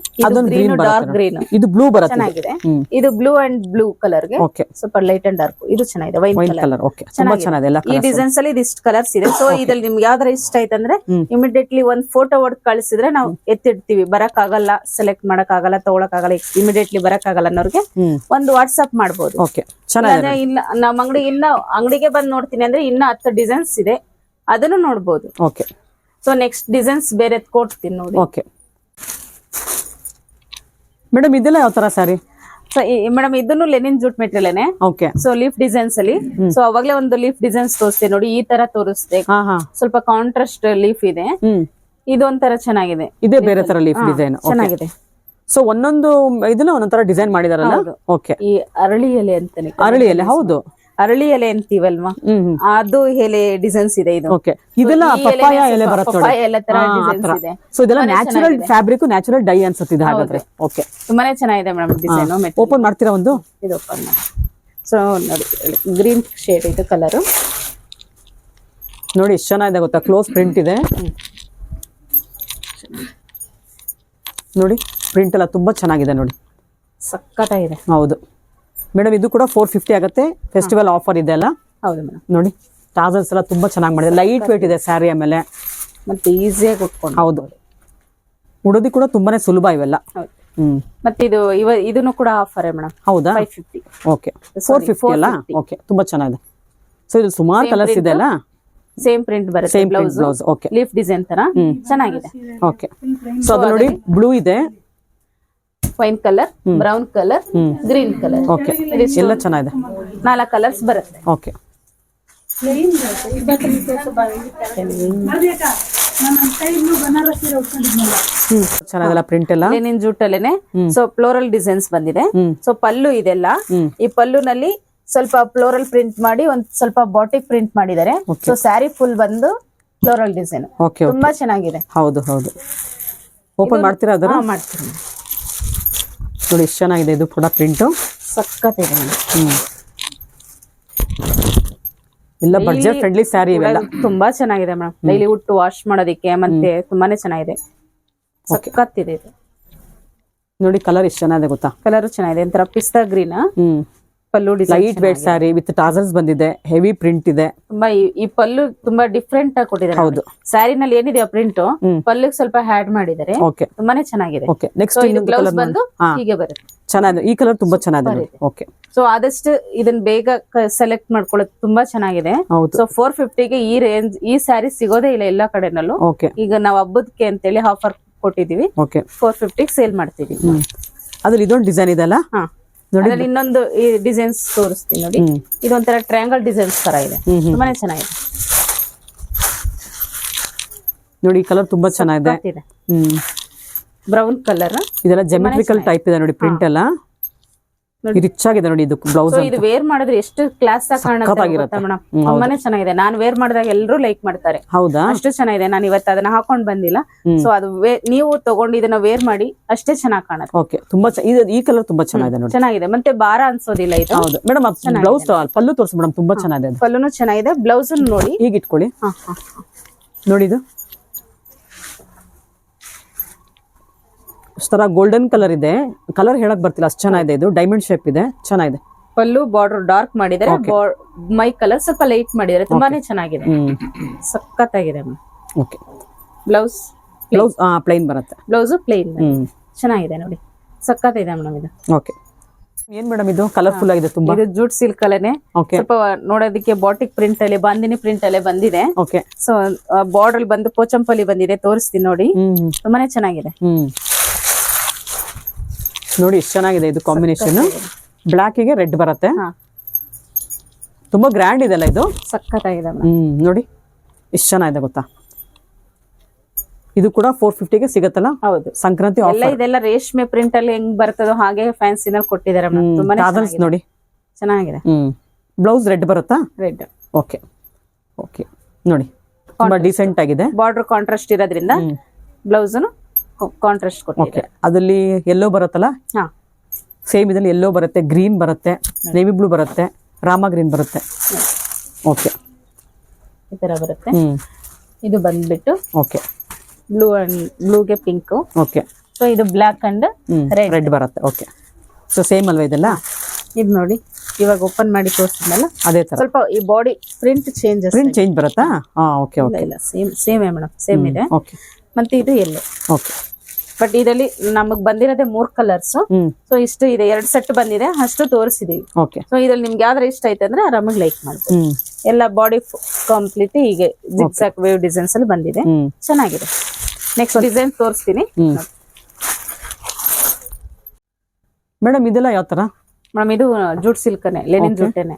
ಗ್ರೀನ್ ಡಾರ್ಕ್ ಗ್ರೀನ್ ಇದು ಬ್ಲೂ ಬರುತ್ತೆ ಚೆನ್ನಾಗಿದೆ. ಇದು ಬ್ಲೂ ಅಂಡ್ ಬ್ಲೂ ಕಲರ್ಗೆ ಓಕೆ ಸ್ವಲ್ಪ ಲೈಟ್ ಅಂಡ್ ಡಾರ್ಕ್ ಇದು ಚೆನ್ನಾಗಿದೆ ವೈನ್ ವೈನ್ ಕಲರ್ ಓಕೆ ತುಂಬಾ ಚೆನ್ನಾಗಿದೆ. ಎಲ್ಲ ಈ ಡಿಸೈನ್ಸ್ ಅಲ್ಲಿ ಇದಿಷ್ಟು ಕಲರ್ಸ್ ಇದೆ. ಸೊ ಇದ್ರಲ್ಲಿ ನಿಮ್ಗೆ ಯಾವ್ದಾರ ಇಷ್ಟ ಆಯ್ತಂದ್ರೆ ಇಮಿಡಿಯೇಟ್ಲಿ ಒಂದ್ ಫೋಟೋ ಹೊಡ್ ಕಳಿಸಿದ್ರೆ ನಾವು ಎತ್ತಿಡ್ತೀವಿ. ಬರಕ್ ಆಗಲ್ಲ ಸೆಲೆಕ್ಟ್ ಮಾಡಕ್ ಆಗಲ್ಲ ತಗೊಳಕ್ ಆಗಲ್ಲ ಇಮಿಡಿಯೇಟ್ಲಿ ಬರಕ್ ಆಗಲ್ಲ ಅನ್ನೋರ್ಗೆ ಒಂದು ವಾಟ್ಸ್ಆಪ್ ಮಾಡಬಹುದು ಓಕೆ ಚೆನ್ನಾಗಿದೆ ಇಲ್ಲ ನಮ್ಮ ಅಂಗಡಿ ಇನ್ನ ಅಂಗಡಿಗೆ ಬಂದ್ ನೋಡ್ತೀನಿ ಅಂದ್ರೆ ಇನ್ನ ಹತ್ತು ಡಿಸೈನ್ಸ್ ಇದೆ. ಅದನ್ನು ನೋಡ್ಬೋದು. ಓಕೆ ಸೊ ನೆಕ್ಸ್ಟ್ ಡಿಸೈನ್ಸ್ ಬೇರೆ ಕೊಡ್ತೀನಿ ನೋಡಿ. ಓಕೆ ಮೇಡಮ್ ಇದೆಲ್ಲ ಯಾವ ತರ ಸಾರಿ ಸೊ ಮೇಡಮ್ ಇದನ್ನು linen jute material okay so leaf designs ಅಲ್ಲಿ. ಸೊ ಅವಾಗಲೇ ಒಂದು ಲೀಫ್ ಡಿಸೈನ್ಸ್ ತೋರಿಸ್ತೆ ನೋಡಿ ಈ ತರ ತೋರಿಸ್ತೇ ಸ್ವಲ್ಪ ಕಾಂಟ್ರಾಸ್ಟ್ ಲೀಫ್ ಇದೆ. ಇದೊಂಥರ ಚೆನ್ನಾಗಿದೆ. ಇದೇ ಬೇರೆ ತರ ಲೀಫ್ ಡಿಸೈನ್ ಚೆನ್ನಾಗಿದೆ. ಸೊ ಒಂದೊಂದು ಇದನ್ನ ಒಂದೊಂದ್ ತರ ಡಿಸೈನ್ ಮಾಡಿದಾರಲ್ಲ ಓಕೆ ಈ ಅರಳಿ ಎಲೆ ಅಂತಾನೆ ಅರಳಿ ಎಲೆ ಹೌದು. ಅರಳಿ ಎಲೆ ಅಂತೀವಲ್ವಾ? ಅದು ಎಲೆ ಡಿಸೈನ್ಸ್ ಇದೆ ಇದು. ಓಕೆ ಇದೆಲ್ಲ ಪಪ್ಪಾಯ ಎಲೆ ಬರುತ್ತೆ ಪಪ್ಪಾಯ ಎಲೆ ತರ designs ಇದೆ. ಸೊ ಇದೆಲ್ಲ ತುಂಬಾನೇ ನ್ಯಾಚುರಲ್ ಚೆನ್ನಾಗಿದೆ. ಫ್ಯಾಬ್ರಿಕ್ ನ್ಯಾಚುರಲ್ ಡೈ ಅನ್ಸುತ್ತೆ ಇದು ಹಾಗಾದ್ರೆ. ಓಕೆ ತುಂಬಾನೇ ಚೆನ್ನಾಗಿದೆ ಮೇಡಮ್ ಡಿಸೈನ್ ಓಪನ್ ಮಾಡ್ತೀರಾ ಒಂದು? ಇದು ಓಪನ್ ಮಾಡಿ ಸೊ ನೋಡಿ ಗ್ರೀನ್ ಶೇಡ್ ಇದು ಕಲರ್ ನೋಡಿ ಎಷ್ಟು ಚೆನ್ನಾಗಿದೆ ಗೊತ್ತಾ? ಕ್ಲೋಸ್ ಪ್ರಿಂಟ್ ಇದೆ. ನೋಡಿ ಪ್ರಿಂಟ್ ಎಲ್ಲ ತುಂಬಾ ಚೆನ್ನಾಗಿದೆ ನೋಡಿ. ಸಕ್ಕತ್ತಾಗಿದೆ. ಹೌದು. ಮೇಡಮ್ ಇದು ಕೂಡ ಫೋರ್ ಫಿಫ್ಟಿ ಆಗುತ್ತೆ. ಫೆಸ್ಟಿವಲ್ ಆಫರ್ ಇದೆ ಅಲ್ಲ? ಹೌದು ಮೇಡಮ್. ನೋಡಿ ಟಾಸಲ್ಸ್ ಎಲ್ಲ ತುಂಬಾ ಚೆನ್ನಾಗಿ ಮಾಡಿದೆ ಲೈಟ್ ವೇಟ್ ಇದೆ ಸ್ಯಾರಿ ಆಮೇಲೆ ಮತ್ತೆ ಈಸಿಯಾಗಿ ಉಟ್ಕೊಂಡು ಹೌದು. ಉಡೋದಿ ಕೂಡ ತುಂಬಾನೇ ಸುಲಭ ಇವೆಲ್ಲ. ಹ್ಮ್. ಮತ್ತೆ ಇದು ಇವ ಇದನ್ನು ಕೂಡ ಆಫರ್ ಮೇಡಮ್. ಹೌದಾ? ಫಿಫ್ಟಿ ಓಕೆ ಫೋರ್ ಫಿಫ್ಟಿ ಅಲ್ಲ? ಓಕೆ ತುಂಬಾ ಚೆನ್ನಾಗಿದೆ. ಸೊ ಇದು ಸುಮಾರು ಕಲರ್ಸ್ ಇದೆ ಅಲ್ಲ? ಸೇಮ್ ಪ್ರಿಂಟ್ ಬರುತ್ತೆ same blouse okay leaf design ತರ? ಚೆನ್ನಾಗಿದೆ. ಓಕೆ ಸೊ ಅದು ನೋಡಿ ಬ್ಲೂ ಇದೆ. Wine colour brown colour green colour. Okay ಎಲ್ಲ ಚೆನ್ನಾಗಿದೆ. ನಾಲ್ಕು ಕಲರ್ಸ್ ಬರುತ್ತೆ. ಓಕೆ ಪ್ರಿಂಟ್ ಎಲ್ಲ? ಲೆನಿನ್ ಸೊ ಫ್ಲೋರಲ್ ಡಿಸೈನ್ಸ್ ಬಂದಿದೆ. ಸೊ ಪಲ್ಲು ಇದೆಲ್ಲ. ಈ ಪಲ್ಲುನಲ್ಲಿ ಸ್ವಲ್ಪ ಫ್ಲೋರಲ್ ಪ್ರಿಂಟ್ ಮಾಡಿ ಒಂದ್ ಸ್ವಲ್ಪ ಬಾಟಿಕ್ ಪ್ರಿಂಟ್ ಮಾಡಿದ್ದಾರೆ. ಸೊ ಸ್ಯಾರಿ ಫುಲ್ ಬಂದು ಫ್ಲೋರಲ್ ಡಿಸೈನ್ ತುಂಬಾ ಚೆನ್ನಾಗಿದೆ. ಹೌದು ಹೌದು. ಓಪನ್ ಮಾಡ್ತೀರಾ ಅದರ ಹಾ, ಮಾಡ್ತೀನಿ. ನೋಡಿ ಎಷ್ಟು ಚೆನ್ನಾಗಿದೆ ಇದು ಕೂಡ ಪ್ರಿಂಟು ಸಖತ್ ಇದೆ ಹ್ಮ್. ಎಲ್ಲ ಬಡ್ಜೆಟ್ ಫ್ರೆಂಡ್ಲಿ ಸ್ಯಾರಿ ಇವೆಲ್ಲ. ತುಂಬಾ ಚೆನ್ನಾಗಿದೆ ಮೇಡಮ್. ಡೈಲಿ ಉಟ್ಟು ವಾಶ್ ಮಾಡೋದಿಕ್ಕೆ ಮತ್ತೆ ತುಂಬಾನೇ ಚೆನ್ನಾಗಿದೆ. ಸಕ್ಕತ್ತಿದೆ ಇದು. ನೋಡಿ ಕಲರ್ ಎಷ್ಟು ಚೆನ್ನಾಗಿದೆ ಗೊತ್ತಾ? ಕಲರ್ ಚೆನ್ನಾಗಿದೆ. ಒಂಥರ ಪಿಸ್ತಾ green hmm. Pallu light weight saree with tassels ಬಂದಿದೆ ಹೆವಿ ಪ್ರಿಂಟ್ ಇದೆ. ತುಂಬಾ ಈ- ಈ ಪಲ್ಲು ತುಂಬಾ ಡಿಫ್ರೆಂಟ್ ಆಗಿ ಕೊಟ್ಟಿದ್ದಾರೆ ಹೌದು. ಸ್ಯಾರಿನಲ್ಲಿ ಏನಿದೆ ಪ್ರಿಂಟ್ ಹ್ಮ್. ಪಲ್ಲುಗೆ ಸ್ವಲ್ಪ ಹ್ಯಾಡ್ ಮಾಡಿದ್ದಾರೆ ಓಕೆ ತುಂಬಾನೇ ಚೆನ್ನಾಗಿದೆ. ಓಕೆ ನೆಕ್ಸ್ಟ್ ಸೊ ಇದು ಇನ್ನೊಂದು ಬ್ಲೌಸ್ ಕಲರ್ ಬಂದು ಹಾ. ಹೀಗೆ ಬರುತ್ತೆ. ಚೆನ್ನಾಗಿದೆ. ಈ ಕಲರ್ ತುಂಬಾ ಚೆನ್ನಾಗಿದೆ ಓಕೆ ಸೊ ಆದಷ್ಟು ಇದನ್ನ ಬೇಗ ಸೆಲೆಕ್ಟ್ ಮಾಡ್ಕೊಳ್ಳೋದು ತುಂಬಾ ಚೆನ್ನಾಗಿದೆ. ಹೌದು. ಸೊ ಫೋರ್ ಫಿಫ್ಟಿಗೆ ಈ ರೇಂಜ್ ಈ ಸ್ಯಾರಿ ಸಿಗೋದೇ ಇಲ್ಲ ಎಲ್ಲಾ ಕಡೆನಲ್ಲೂ. ಓಕೆ ಈಗ ನಾವು ಹಬ್ಬದಕ್ಕೆ ಅಂತೇಳಿ ಆಫರ್ ಕೊಟ್ಟಿದೀವಿ ಓಕೆ ಫೋರ್ ಫಿಫ್ಟಿಗೆ ಸೇಲ್ ಮಾಡ್ತೀವಿ. ಹ್ಮ್. ಅದ್ರಲ್ಲಿ ಇದೊಂದು ಡಿಸೈನ್ ಇದೆ ಅಲ್ಲ? ಹಾ. ನೋಡಿ. ಅದ್ರಲ್ಲಿ ಇನ್ನೊಂದು ಈ ಡಿಸೈನ್ಸ್ ತೋರಿಸ್ತೀನಿ ನೋಡಿ. ಇದೊಂಥರ ಟ್ರಯಾಂಗಲ್ ಡಿಸೈನ್ಸ್ ತರ ಇದೆ. ತುಂಬಾನೇ ಚೆನ್ನಾಗಿದೆ. ನೋಡಿ ಈ ಕಲರ್ ತುಂಬಾ ಚೆನ್ನಾಗಿದೆ. ಹ್ಮ್. ಬ್ರೌನ್ ಕಲರ್ ಇದೆಲ್ಲ ಜೆಮೆಟ್ರಿಕಲ್ ಟೈಪ್ ಇದೆ ನೋಡಿ ಪ್ರಿಂಟ್ ಎಲ್ಲ. ರಿಚ್ ಆಗಿದೆ ನೋಡಿ ಇದು ಬ್ಲೌಸ್ ಇದು ವೇರ್ ಮಾಡಿದ್ರೆ ಎಷ್ಟು ಕ್ಲಾಸ್ ತುಂಬಾನೇ ಚೆನ್ನಾಗಿದೆ. ನಾನು ವೇರ್ ಮಾಡಿದಾಗ ಎಲ್ಲರೂ ಲೈಕ್ ಮಾಡ್ತಾರೆ. ಹೌದಾ? ಅಷ್ಟು ಚೆನ್ನಾಗಿದೆ. ನಾನು ಇವತ್ತು ಅದನ್ನ ಹಾಕೊಂಡ್ ಬಂದಿಲ್ಲ. ಸೊ ಅದು ನೀವು ತಗೊಂಡು ಇದನ್ನ ವೇರ್ ಮಾಡಿ ಅಷ್ಟೇ ಚೆನ್ನಾಗಿ ಕಾಣುತ್ತೆ. ಓಕೆ ತುಂಬಾ ಇದು ಈ ಕಲರ್ ತುಂಬಾ ಚೆನ್ನಾಗಿದೆ ನೋಡಿ. ಚೆನ್ನಾಗಿದೆ. ಮತ್ತೆ ಬಾರ ಅನ್ಸೋದಿಲ್ಲ ಇದು. ಹೌದು. ಮೇಡಮ್ ಬ್ಲೌಸ್ ಪಲ್ಲು ತೋರಿಸಿ ಮೇಡಮ್ ತುಂಬಾ ಚೆನ್ನಾಗಿದೆ ಪಲ್ಲುನು ಚೆನ್ನಾಗಿದೆ. ಬ್ಲೌಸ್ ನೋಡಿ. ಈಗ ಇಟ್ಕೊಳ್ಳಿ. ನೋಡಿ ಇದು. ತರ ಗೋಲ್ಡನ್ ಕಲರ್ ಇದೆ. ಕಲರ್ ಹೇಳಕ್ ಬರ್ತಿಲ್ಲ ಅಷ್ಟು ಚೆನ್ನಾಗಿದೆ ಇದು. ಡೈಮಂಡ್ ಶೇಪ್ ಇದೆ. ಚೆನ್ನಾಗಿದೆ. ಪಲ್ಲು ಬಾರ್ಡರ್ ಡಾರ್ಕ್ ಮಾಡಿದ್ದಾರೆ. ಮೈ ಕಲರ್ ಸ್ವಲ್ಪ ಲೈಟ್ ಮಾಡಿದ್ದಾರೆ. ತುಂಬಾನೇ ಚೆನ್ನಾಗಿದೆ. ಸಖತ್ತಾಗಿದೆ ಓಕೆ ಬ್ಲೌಸ್ ಬ್ಲೌಸ್ ಪ್ಲೈನ್ ಬರುತ್ತೆ. ಬ್ಲೌಸ್ ಪ್ಲೈನ್ ಚೆನ್ನಾಗಿದೆ ನೋಡಿ. ಸಖತ್ತಿದೆ ಮೇಡಮ್ ಇದು ಓಕೆ ಏನ್ ಮೇಡಮ್ ಇದು? ಕಲರ್ಫುಲ್ ಆಗಿದೆ ತುಂಬಾ. ಇದು ಜೂಟ್ ಸಿಲ್ಕ್ ಅಲ್ಲೇನೆ. ಸ್ವಲ್ಪ ನೋಡೋದಕ್ಕೆ ಬಾಟಿಕ್ ಪ್ರಿಂಟ್ ಅಲ್ಲಿ ಬಾಂದಿನಿ ಪ್ರಿಂಟ್ ಅಲ್ಲೇ ಬಂದಿದೆ. ಓಕೆ ಸೊ ಬಾರ್ಡರ್ ಬಂದು ಪೋಚಂಪಲ್ಲಿ ಬಂದಿದೆ ತೋರಿಸ್ತೀನಿ ನೋಡಿ. ತುಂಬಾನೇ ಚೆನ್ನಾಗಿದೆ. ಹ್ಮ್. ನೋಡಿ ಎಷ್ಟು ಚೆನ್ನಾಗಿದೆ ಇದು ಕಾಂಬಿನೇಷನ್ ಬ್ಲ್ಯಾಕಿಗೆ ರೆಡ್ ಬರುತ್ತೆ. ತುಂಬಾ ಗ್ರ್ಯಾಂಡ್ ಇದೆಲ್ಲ ಇದು. ಸಖತ್ತಾಗಿದೆ ಆಗಿದೆ ಹ್ಮ್ ನೋಡಿ. ಎಷ್ಟು ಚೆನ್ನಾಗಿದೆ ಗೊತ್ತಾ? ಇದು ಕೂಡ ಫೋರ್ ಫಿಫ್ಟಿಗೆ ಸಿಗತ್ತಲ್ಲ? ಹೌದು. ಸಂಕ್ರಾಂತಿ ಎಲ್ಲ ಇದೆಲ್ಲ ರೇಷ್ಮೆ ಪ್ರಿಂಟ್ ಅಲ್ಲಿ ಹೆಂಗ್ ಬರ್ತದೋ ಹಾಗೆ ಫ್ಯಾನ್ಸಿನಲ್ಲಿ ಕೊಟ್ಟಿದ್ದಾರೆ ನೋಡಿ. ಚೆನ್ನಾಗಿದೆ. ಹ್ಮ್. ಬ್ಲೌಸ್ ರೆಡ್ ಬರುತ್ತಾ? ರೆಡ್ ಓಕೆ ಓಕೆ ನೋಡಿ. ತುಂಬಾ ಡಿಸೆಂಟ್ ಆಗಿದೆ. ಬಾರ್ಡರ್ ಕಾಂಟ್ರಾಸ್ಟ್ ಇರೋದ್ರಿಂದ ಬ್ಲೌಸನು ಕಾಂಟ್ರಾಸ್ಟ್ ಕೊಟ್ಟಿದೆ. ಅದಲ್ಲಿ ಎಲ್ಲೋ ಬರುತ್ತಲ್ಲ? ಹಾ. ಸೇಮ್ ಇದ್ರಲ್ಲಿ ಎಲ್ಲೋ ಬರುತ್ತೆ ಗ್ರೀನ್ ಬರುತ್ತೆ ನೇವಿ ಬ್ಲೂ ಬರುತ್ತೆ ರಾಮ ಗ್ರೀನ್ ಬರುತ್ತೆ. ಓಕೆ ಈ ತರ ಬರುತ್ತೆ. ಹ್ಮ್. ಇದು ಬಂದ್ಬಿಟ್ಟು ಓಕೆ ಬ್ಲೂ ಅಂಡ್ ಬ್ಲೂಗೆ ಪಿಂಕ್ ಓಕೆ ಸೊ ಇದು ಬ್ಲ್ಯಾಕ್ ಅಂಡ್ ರೆಡ್ ರೆಡ್ ಬರುತ್ತೆ. ಓಕೆ ಸೊ ಸೇಮ್ ಅಲ್ವಾ ಇದೆಲ್ಲ? ಇದು ನೋಡಿ ಇವಾಗ ಓಪನ್ ಮಾಡಿ ತೋರಿಸಿದ್ನಲ್ಲ? ಅದೇ ತರ. ಸ್ವಲ್ಪ ಈ body print changes print change ಬರುತ್ತಾ? ಹಾ ಓಕೆ ಓಕೆ ಇಲ್ಲ ಸೇಮ್ ಸೇಮ್ ಮೇಡಮ್ ಸೇಮ್ ಇದೆ. ಓಕೆ ಮತ್ತೆ ಇದು ಎಲ್ಲೋ ಓಕೆ ಬಟ್ ಇದರಲ್ಲಿ ನಮಗ್ ಬಂದಿರೋದೇ ಮೂರ್ ಕಲರ್ಸ್ ಸೊ ಇಷ್ಟು ಇದೆ. ಎರಡ್ ಸೆಟ್ ಬಂದಿದೆ. ಅಷ್ಟು ತೋರಿಸಿದೀವಿ. ಸೊ ಇದ್ರಲ್ಲಿ ನಿಮ್ಗೆ ಯಾವ್ದಾರ ಇಷ್ಟ ಐತೆ ಅಂದ್ರೆ ಆರಾಮಾಗಿ ಲೈಕ್ ಮಾಡ್ಬೋದು. ಹ್ಮ್. ಎಲ್ಲ ಬಾಡಿ ಕಂಪ್ಲೀಟ್ ಹೀಗೆ ಜಿಗ್ಸಾಕ್ ವೇವ್ ಡಿಸೈನ್ಸ್ ಅಲ್ಲಿ ಬಂದಿದೆ. ಚೆನ್ನಾಗಿದೆ. ನೆಕ್ಸ್ಟ್ ಡಿಸೈನ್ ತೋರಿಸ್ತೀನಿ. ಮೇಡಮ್ ಇದೆಲ್ಲ ಯಾವ ತರ? ಮೇಡಮ್ ಇದು ಜೂಟ್ ಸಿಲ್ಕನೆ ಲೆನಿನ್ ಜೂಟನೆ.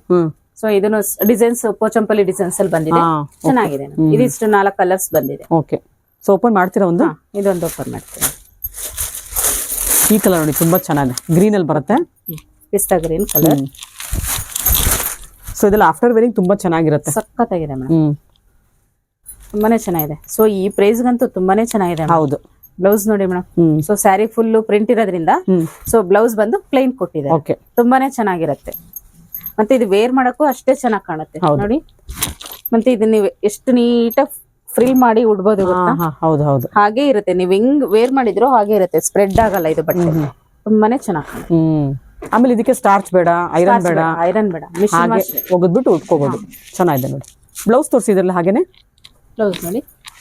ಸೊ ಇದನ್ನು ಡಿಸೈನ್ಸ್ ಪೋಚಂಪಲ್ಲಿ ಡಿಸೈನ್ಸ್ ಅಲ್ಲಿ ಬಂದಿದೆ. ಚೆನ್ನಾಗಿದೆ. ಇದಿಷ್ಟು ನಾಲ್ಕು ಕಲರ್ಸ್ ಬಂದಿದೆ. ಓಕೆ ಸೊ ಓಪನ್ ಮಾಡ್ತೀರಾ ಒಂದು? ಇದೊಂದು ಓಪನ್ ಮಾಡ್ತೀನಿ. ಈ ಕಲರ್ ನೋಡಿ ತುಂಬಾ ಚೆನ್ನಾಗಿದೆ ಗ್ರೀನ್ ಅಲ್ಲಿ ಬರುತ್ತೆ. ಪಿಸ್ತಾ ಗ್ರೀನ್ ಕಲರ್ ಸೊ ಇದೆಲ್ಲ ಆಫ್ಟರ್ ವೇರಿಂಗ್ ತುಂಬಾ ಚೆನ್ನಾಗಿರುತ್ತೆ. ಸಖತ್ತಾಗಿದೆ ಮೇಡಮ್ ತುಂಬಾನೇ ಚೆನ್ನಾಗಿದೆ. ಸೊ ಈ ಪ್ರೈಸ್ ಪ್ರೈಸ್ಗಂತೂ ತುಂಬಾನೇ ಚೆನ್ನಾಗಿದೆ ಹೌದು. ಬ್ಲೌಸ್ ನೋಡಿ madam so sari full print ಇರೋದ್ರಿಂದ ಸೊ ಬ್ಲೌಸ್ ಬಂದು ಪ್ಲೈನ್ ಕೊಟ್ಟಿದೆ. ತುಂಬಾನೇ ಚೆನ್ನಾಗಿರುತ್ತೆ. ಮತ್ತೆ ಇದು ವೇರ್ ಮಾಡಕ್ಕೂ ಅಷ್ಟೇ ಚೆನ್ನಾಗಿ ಕಾಣುತ್ತೆ. ನೋಡಿ. ಮತ್ತೆ ಇದು ನೀವು ಎಷ್ಟು ನೀಟಾಗಿ ಫ್ರಿಲ್ ಮಾಡಿ ಉಡ್ಬೋದು ಹೌದು ಹೌದು. ಹಾಗೆ ಇರುತ್ತೆ. ನೀವ್ ಹೆಂಗ್ ವೇರ್ ಮಾಡಿದ್ರು ಹಾಗೆ ಇರುತ್ತೆ. ಸ್ಪ್ರೆಡ್ ಆಗಲ್ಲ ಇದು ಬಟ್ಟೆ. ತುಂಬಾನೇ ಚೆನ್ನಾಗಿ ಹ್ಮ್. ಆಮೇಲೆ ಇದಕ್ಕೆ ಸ್ಟಾರ್ಚ್ ಬೇಡ ಐರನ್ ಬೇಡ. ಐರನ್ ಬೇಡ. ಹಾಗೆ ಒಗದ್ಬಿಟ್ಟು ಉಟ್ಕೋಬಹುದು ಚೆನ್ನಾಗಿದೆ ನೋಡಿ. ಬ್ಲೌಸ್ ತೋರಿಸಿದ್ರಲ್ಲ ಹಾಗೇನೆ? ಬ್ಲೌಸ್ ನೋಡಿ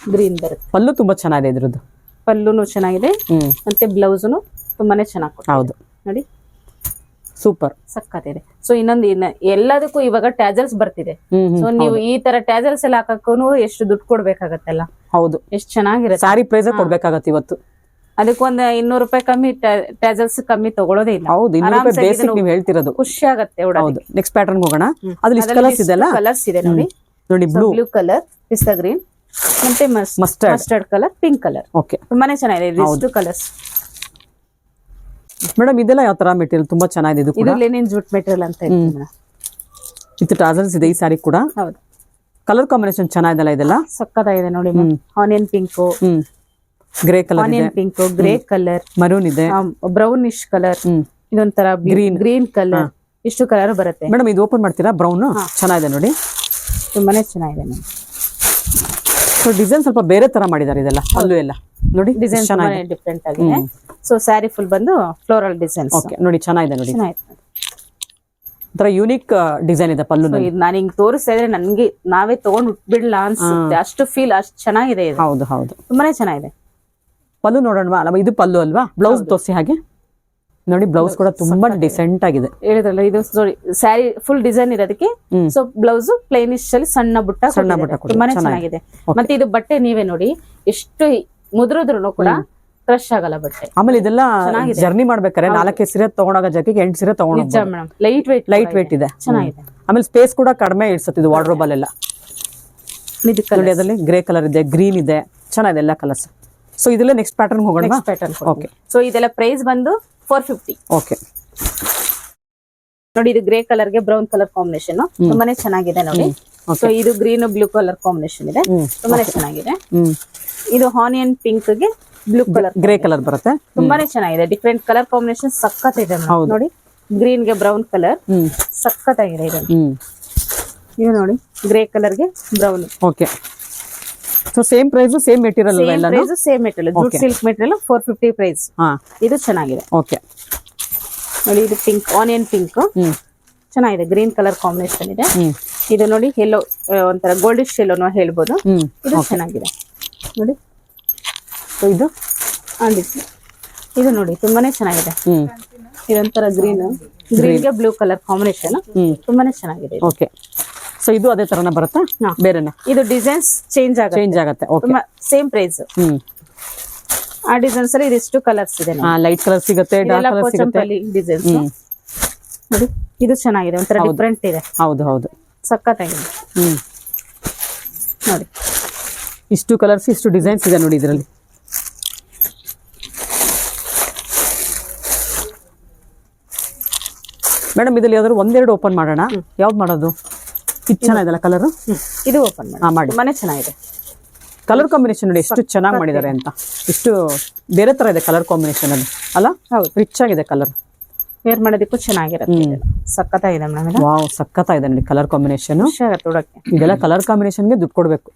ಗ್ರೀನ್ ಬರುತ್ತೆ. ಪಲ್ಲು ತುಂಬಾ ಚೆನ್ನಾಗಿದೆ ಇದ್ರದ್ದು. ಪಲ್ಲುನು ಚೆನ್ನಾಗಿದೆ. ಮತ್ತೆ ಬ್ಲೌಸ್ನು ತುಂಬಾನೇ ಚೆನ್ನಾಗಿ ಹೌದು. ನೋಡಿ. ಸೂಪರ್ ಸಕ್ಕತ್ತಿದೆ ಸೊ ಇನ್ನೊಂದು ಇನ್ನ ಎಲ್ಲದಕ್ಕೂ ಇವಾಗ ಟ್ಯಾಜಲ್ಸ್ ಬರ್ತಿದೆ. ಸೊ ನೀವು ಈ ತರ ಟ್ಯಾಜಲ್ಸ್ ಎಲ್ಲ ಹಾಕಕ್ಕೂ ಎಷ್ಟು ದುಡ್ಡು ಕೊಡ್ಬೇಕಾಗತ್ತಲ್ಲ? ಹೌದು. ಎಷ್ಟು ಚೆನ್ನಾಗಿರುತ್ತೆ. ಸಾರಿ ಪ್ರೈಸ್ ಕೊಡ್ಬೇಕಾಗತ್ತೆ ಇವತ್ತು. ಅದಕ್ಕೊಂದ್ ಇನ್ನೂರು ರೂಪಾಯಿ ಕಮ್ಮಿ ಟ್ಯಾಜಲ್ಸ್ ಕಮ್ಮಿ ತಗೊಳ್ಳೋದೇ ಇಲ್ಲ. ಹೌದು ಇನ್ನೂರು ರೂಪಾಯಿ ಬೇಸಿಕ್ ನೀವು ಹೇಳ್ತಿರೋದು. ಖುಷಿ ಆಗತ್ತೆ ಹೌದು ನೆಕ್ಸ್ಟ್ ಪ್ಯಾಟರ್ನ್ ಹೋಗೋಣ. ಅದ್ರಲ್ಲಿ ಕಲರ್ಸ್ ಇದೆಲ್ಲ ಕಲರ್ಸ್ ಇದೆ ನೋಡಿ. ನೋಡಿ ಬ್ಲೂ ಬ್ಲೂ ಕಲರ್ ಪಿಸ್ತಾ ಗ್ರೀನ್ ಮತ್ತೆ Mustard. Mustard colour pink colour okay ತುಂಬಾನೇ ಚೆನ್ನಾಗಿದೆ ಇಷ್ಟು ಕಲರ್ಸ್ ಮೇಡಮ್ ಇದೆಲ್ಲ ಯಾವ ತರ ಮೆಟೀರಿಯಲ್ ತುಂಬಾ ಚೆನ್ನಾಗಿದೆ ಇದು ಕೂಡ. ಇದು ಲೆನಿನ್ ಜೂಟ್ ಮೆಟೀರಿಯಲ್ ಅಂತ ಹೇಳ್ತೀನಿ ಇದು ವಿತ್ ಟಾಸಲ್ಸ್ ಇದೆ ಈ ಸಾರಿ ಕೂಡ. ಹೌದು. ಕಲರ್ ಕಾಂಬಿನೇಷನ್ ಚೆನ್ನಾಗಿದೆಲ್ಲ ಇದೆಲ್ಲ? ಸಕ್ಕತ್ತಾಗಿದೆ ನೋಡಿ onion pink hmm. Grey colour ಇದೆ. Onion pink grey colour maroon ಇದೆ. Brownish colour hmm. ಇದೊಂಥರ ಗ್ರೀನ್ ಗ್ರೀನ್ ಕಲರ್ ಇಷ್ಟು ಕಲರ್ ಬರುತ್ತೆ. ಮೇಡಮ್ ಇದು ಓಪನ್ ಮಾಡ್ತೀರಾ? ಬ್ರೌನ್ ಚೆನ್ನಾಗಿದೆ ನೋಡಿ. ತುಂಬಾನೇ ಚೆನ್ನಾಗಿದೆ ಸೊ ಡಿಸೈನ್ ಸ್ವಲ್ಪ ಬೇರೆ ತರ ಮಾಡಿದ್ದಾರೆ ಇದೆಲ್ಲ ಅಲ್ಲೂ ಎಲ್ಲ. ನೋಡಿ ಡಿಸೈನ್ ತುಂಬಾನೇ ಡಿಫ್ರೆಂಟ್ ಆಗಿದೆ. ಸೊ ಸ್ಯಾರಿ ಫುಲ್ ಬಂದು ಫ್ಲೋರಲ್ ಡಿಸೈನ್ ಓಕೆ ನೋಡಿ ಚೆನ್ನಾಗಿದೆ ನೋಡಿ. ಚೆನ್ನಾಗಿದೆ. ಒಂಥರ ಯೂನಿಕ್ ಡಿಸೈನ್ ಇದೆ ಪಲ್ಲು ಇದು ನಾನು ಹಿಂಗ್ ತೋರಿಸ್ತಾ ಇದ್ರೆ ನನ್ಗೆ ನಾವೇ ತಗೊಂಡ್ ಬಿಡ್ಲಾ ಅನ್ಸುತ್ತೆ. ಅಷ್ಟು ಫೀಲ್ ಅಷ್ಟು ಚೆನ್ನಾಗಿದೆ ಇದು. ಹೌದು ಹೌದು. ತುಂಬಾನೇ ಚೆನ್ನಾಗಿದೆ. ಪಲ್ಲು ನೋಡೋಣವಾ? ಅಲ್ಲ ಇದು ಪಲ್ಲು ಅಲ್ವಾ? ಬ್ಲೌಸ್ ತೋರಿಸಿ ಹಾಗೆ. ನೋಡಿ ಬ್ಲೌಸ್ ಕೂಡ ತುಂಬಾ ಡಿಸೆಂಟ್ ಆಗಿದೆ. ಹೇಳಿದ್ರಲ್ಲ ಇದು ಸಾರಿ ಸ್ಯಾರಿ ಫುಲ್ ಡಿಸೈನ್ ಇರೋದಕ್ಕೆ. ಸೊ ಬ್ಲೌಸ್ ಪ್ಲೇನಿಶ್ ಅಲ್ಲಿ ಸಣ್ಣ ಬುಟ್ಟ ಸಣ್ಣ. ಬುಟ್ಟ ತುಂಬಾನೇ. ಚೆನ್ನಾಗಿದೆ. ಮತ್ತೆ ಇದು ಬಟ್ಟೆ ನೀವೇ ನೋಡಿ ಎಷ್ಟು ಮುದ್ರದ್ರು ಕೂಡ ಕ್ರಶ್ ಆಗಲ್ಲ ಬಟ್ಟೆ. ಆಮೇಲೆ ಇದೆಲ್ಲ ಜರ್ನಿ ಮಾಡ್ಬೇಕಾದ್ರೆ ನಾಲ್ಕೇ ಸೀರೆ ತಗೊಂಡಾಗ ಜೊತೆಗೆ ಎಂಟು ಸೀರೆ ತಗೊಂಡು madam. Light weight light weight ಇದೆ. ಚೆನ್ನಾಗಿದೆ. ಆಮೇಲೆ ಸ್ಪೇಸ್ ಕೂಡ ಕಡಿಮೆ ಇಡ್ಸತ್ತೆ ಇದು ವಾರ್ಡ್ರೋಬ್ ಅಲ್ಲೆಲ್ಲ. ಇದು ನೋಡಿ ಅದರಲ್ಲಿ ಗ್ರೇ ಕಲರ್ ಇದೆ ಗ್ರೀನ್ ಇದೆ ಚೆನ್ನಾಗಿದೆ ಎಲ್ಲ ಕಲರ್ಸ್ ಸೊ ಇದೆಲ್ಲ ನೆಕ್ಸ್ಟ್ ಪ್ಯಾಟರ್ನ್ ಹೋಗೋಣ? ಪ್ಯಾಟರ್ನ್ ಓಕೆ ಸೊ ಇದೆಲ್ಲ ಪ್ರೈಸ್ ಬಂದು ಫೋರ್ ಫಿಫ್ಟಿ ಓಕೆ ನೋಡಿ ಇದು ಗ್ರೇ ಕಲರ್ಗೆ ಬ್ರೌನ್ ಕಲರ್ ಕಾಂಬಿನೇಷನ್ ತುಂಬಾನೇ ಚೆನ್ನಾಗಿದೆ ನೋಡಿ. ಸೊ ಇದು ಗ್ರೀನ್ ಬ್ಲೂ ಕಲರ್ ಕಾಂಬಿನೇಷನ್ ಇದೆ. ತುಂಬಾನೇ ಚೆನ್ನಾಗಿದೆ. ಇದು ಆನಿಯನ್ ಪಿಂಕ್ಗೆ ಬ್ಲೂ ಕಲರ್ ಗ್ರೇ ಕಲರ್ ಬರುತ್ತೆ. ತುಂಬಾನೇ ಚೆನ್ನಾಗಿದೆ. ಡಿಫ್ರೆಂಟ್ ಕಲರ್ ಕಾಂಬಿನೇಷನ್ ಸಖತ್ ಇದೆ ನೋಡಿ ಗ್ರೀನ್ಗೆ ಬ್ರೌನ್ ಕಲರ್ ಸಖತ್ ಆಗಿದೆ ಇದು. ಇದು ನೋಡಿ grey ಕಲರ್ಗೆ brown okay so same price same material same ಎಲ್ಲ price same material jute silk material four fifty price ಇದು ಚೆನ್ನಾಗಿದೆ. ಓಕೆ ನೋಡಿ ಇದು ಪಿಂಕ್ ಆನಿಯನ್ ಪಿಂಕ್ ಚೆನ್ನಾಗಿದೆ ಗ್ರೀನ್ ಕಲರ್ ಕಾಂಬಿನೇಷನ್ ಇದೆ. ಇದು ನೋಡಿ ಎಲ್ಲೋ ಒಂಥರ ಗೋಲ್ಡಿಶ್ ಎಲ್ಲೋನೋ ಹೇಳ್ಬೋದು. ಇದು ಚೆನ್ನಾಗಿದೆ. ನೋಡಿ. ಇದು? ಇದು. ನೋಡಿ ತುಂಬಾನೇ ಚೆನ್ನಾಗಿದೆ. ಇದೊಂಥರ ಗ್ರೀನ್ ಗ್ರೀನ್ಗೆ ಬ್ಲೂ ಕಲರ್ ಕಾಂಬಿನೇಷನ್ ತುಂಬಾನೇ ಚೆನ್ನಾಗಿದೆ ಓಕೆ ಸೊ ಇದು ಅದೇ ತರನ ಬರುತ್ತಾ. ಬೇರೆನೆ? ಇದು ಡಿಸೈನ್ಸ್ ಚೇಂಜ್ ಆಗುತ್ತೆ. ಚೇಂಜ್ ಆಗುತ್ತೆ. ಸೇಮ್ ಪ್ರೈಸ್ ಆ ಡಿಸೈನ್ಸ್ ಅಲ್ಲಿ ಇದಿಷ್ಟು ಕಲರ್ಸ್ ಇದೆ ಲೈಟ್ ಕಲರ್ ಸಿಗುತ್ತೆ ಡಾರ್ಕ್ ಕಲರ್ ಸಿಗುತ್ತೆ. ಡಿಸೈನ್ಸ್ ನೋಡಿ ಇದು ಚೆನ್ನಾಗಿದೆ ಒಂಥರ ಡಿಫ್ರೆಂಟ್ ಇದೆ. ಹೌದು ಹೌದು. ಸಖತ್ತಾಗಿದೆ. ಹ್ಮ್. ನೋಡಿ. ಇಷ್ಟು ಕಲರ್ಸ್ ಇಷ್ಟು ಡಿಸೈನ್ಸ್ ಇದೆ ನೋಡಿ ಇದರಲ್ಲಿ. ಮೇಡಮ್ ಇದರಲ್ಲಿ ಯಾವ್ದಾದ್ರು ಒಂದೆರಡು ಓಪನ್ ಮಾಡೋಣ? ಯಾವ್ದು ಮಾಡೋದು? ಇದು ಚೆನ್ನಾಗಿದೆಲ್ಲ ಕಲರ್ ಇದು ಓಪನ್ ಮಾಡಿ. ಮನೆ ತುಂಬಾನೇ ಚೆನ್ನಾಗಿದೆ. ಕಲರ್ ಕಾಂಬಿನೇಷನ್ ನೋಡಿ ಎಷ್ಟು ಚೆನ್ನಾಗಿ ಮಾಡಿದ್ದಾರೆ ಅಂತ. ಎಷ್ಟು ಬೇರೆ ತರ ಇದೆ ಕಲರ್ ಕಾಂಬಿನೇಷನ್ ಅಲ್ಲಿ. ಅಲ್ಲ? ಹೌದು. ರಿಚ್ ಆಗಿದೆ ಕಲರ್ ವೇರ್ ಮಾಡೋದಕ್ಕೂ ಚೆನ್ನಾಗಿರುತ್ತೆ ಇದು. ಸಖತ್ತಾಗಿದೆ ಮೇಡಮ್ ಇದು. ವಾವ್ ಸಖತ್ತಾಗಿದೆ ನೋಡಿ ಕಲರ್ ಕಾಂಬಿನೇಷನ್ ಇದೆಲ್ಲ ಕಲರ್ ಕಾಂಬಿನೇಷನ್ಗೆ ದುಡ್ಡು ಕೊಡ್ಬೇಕು.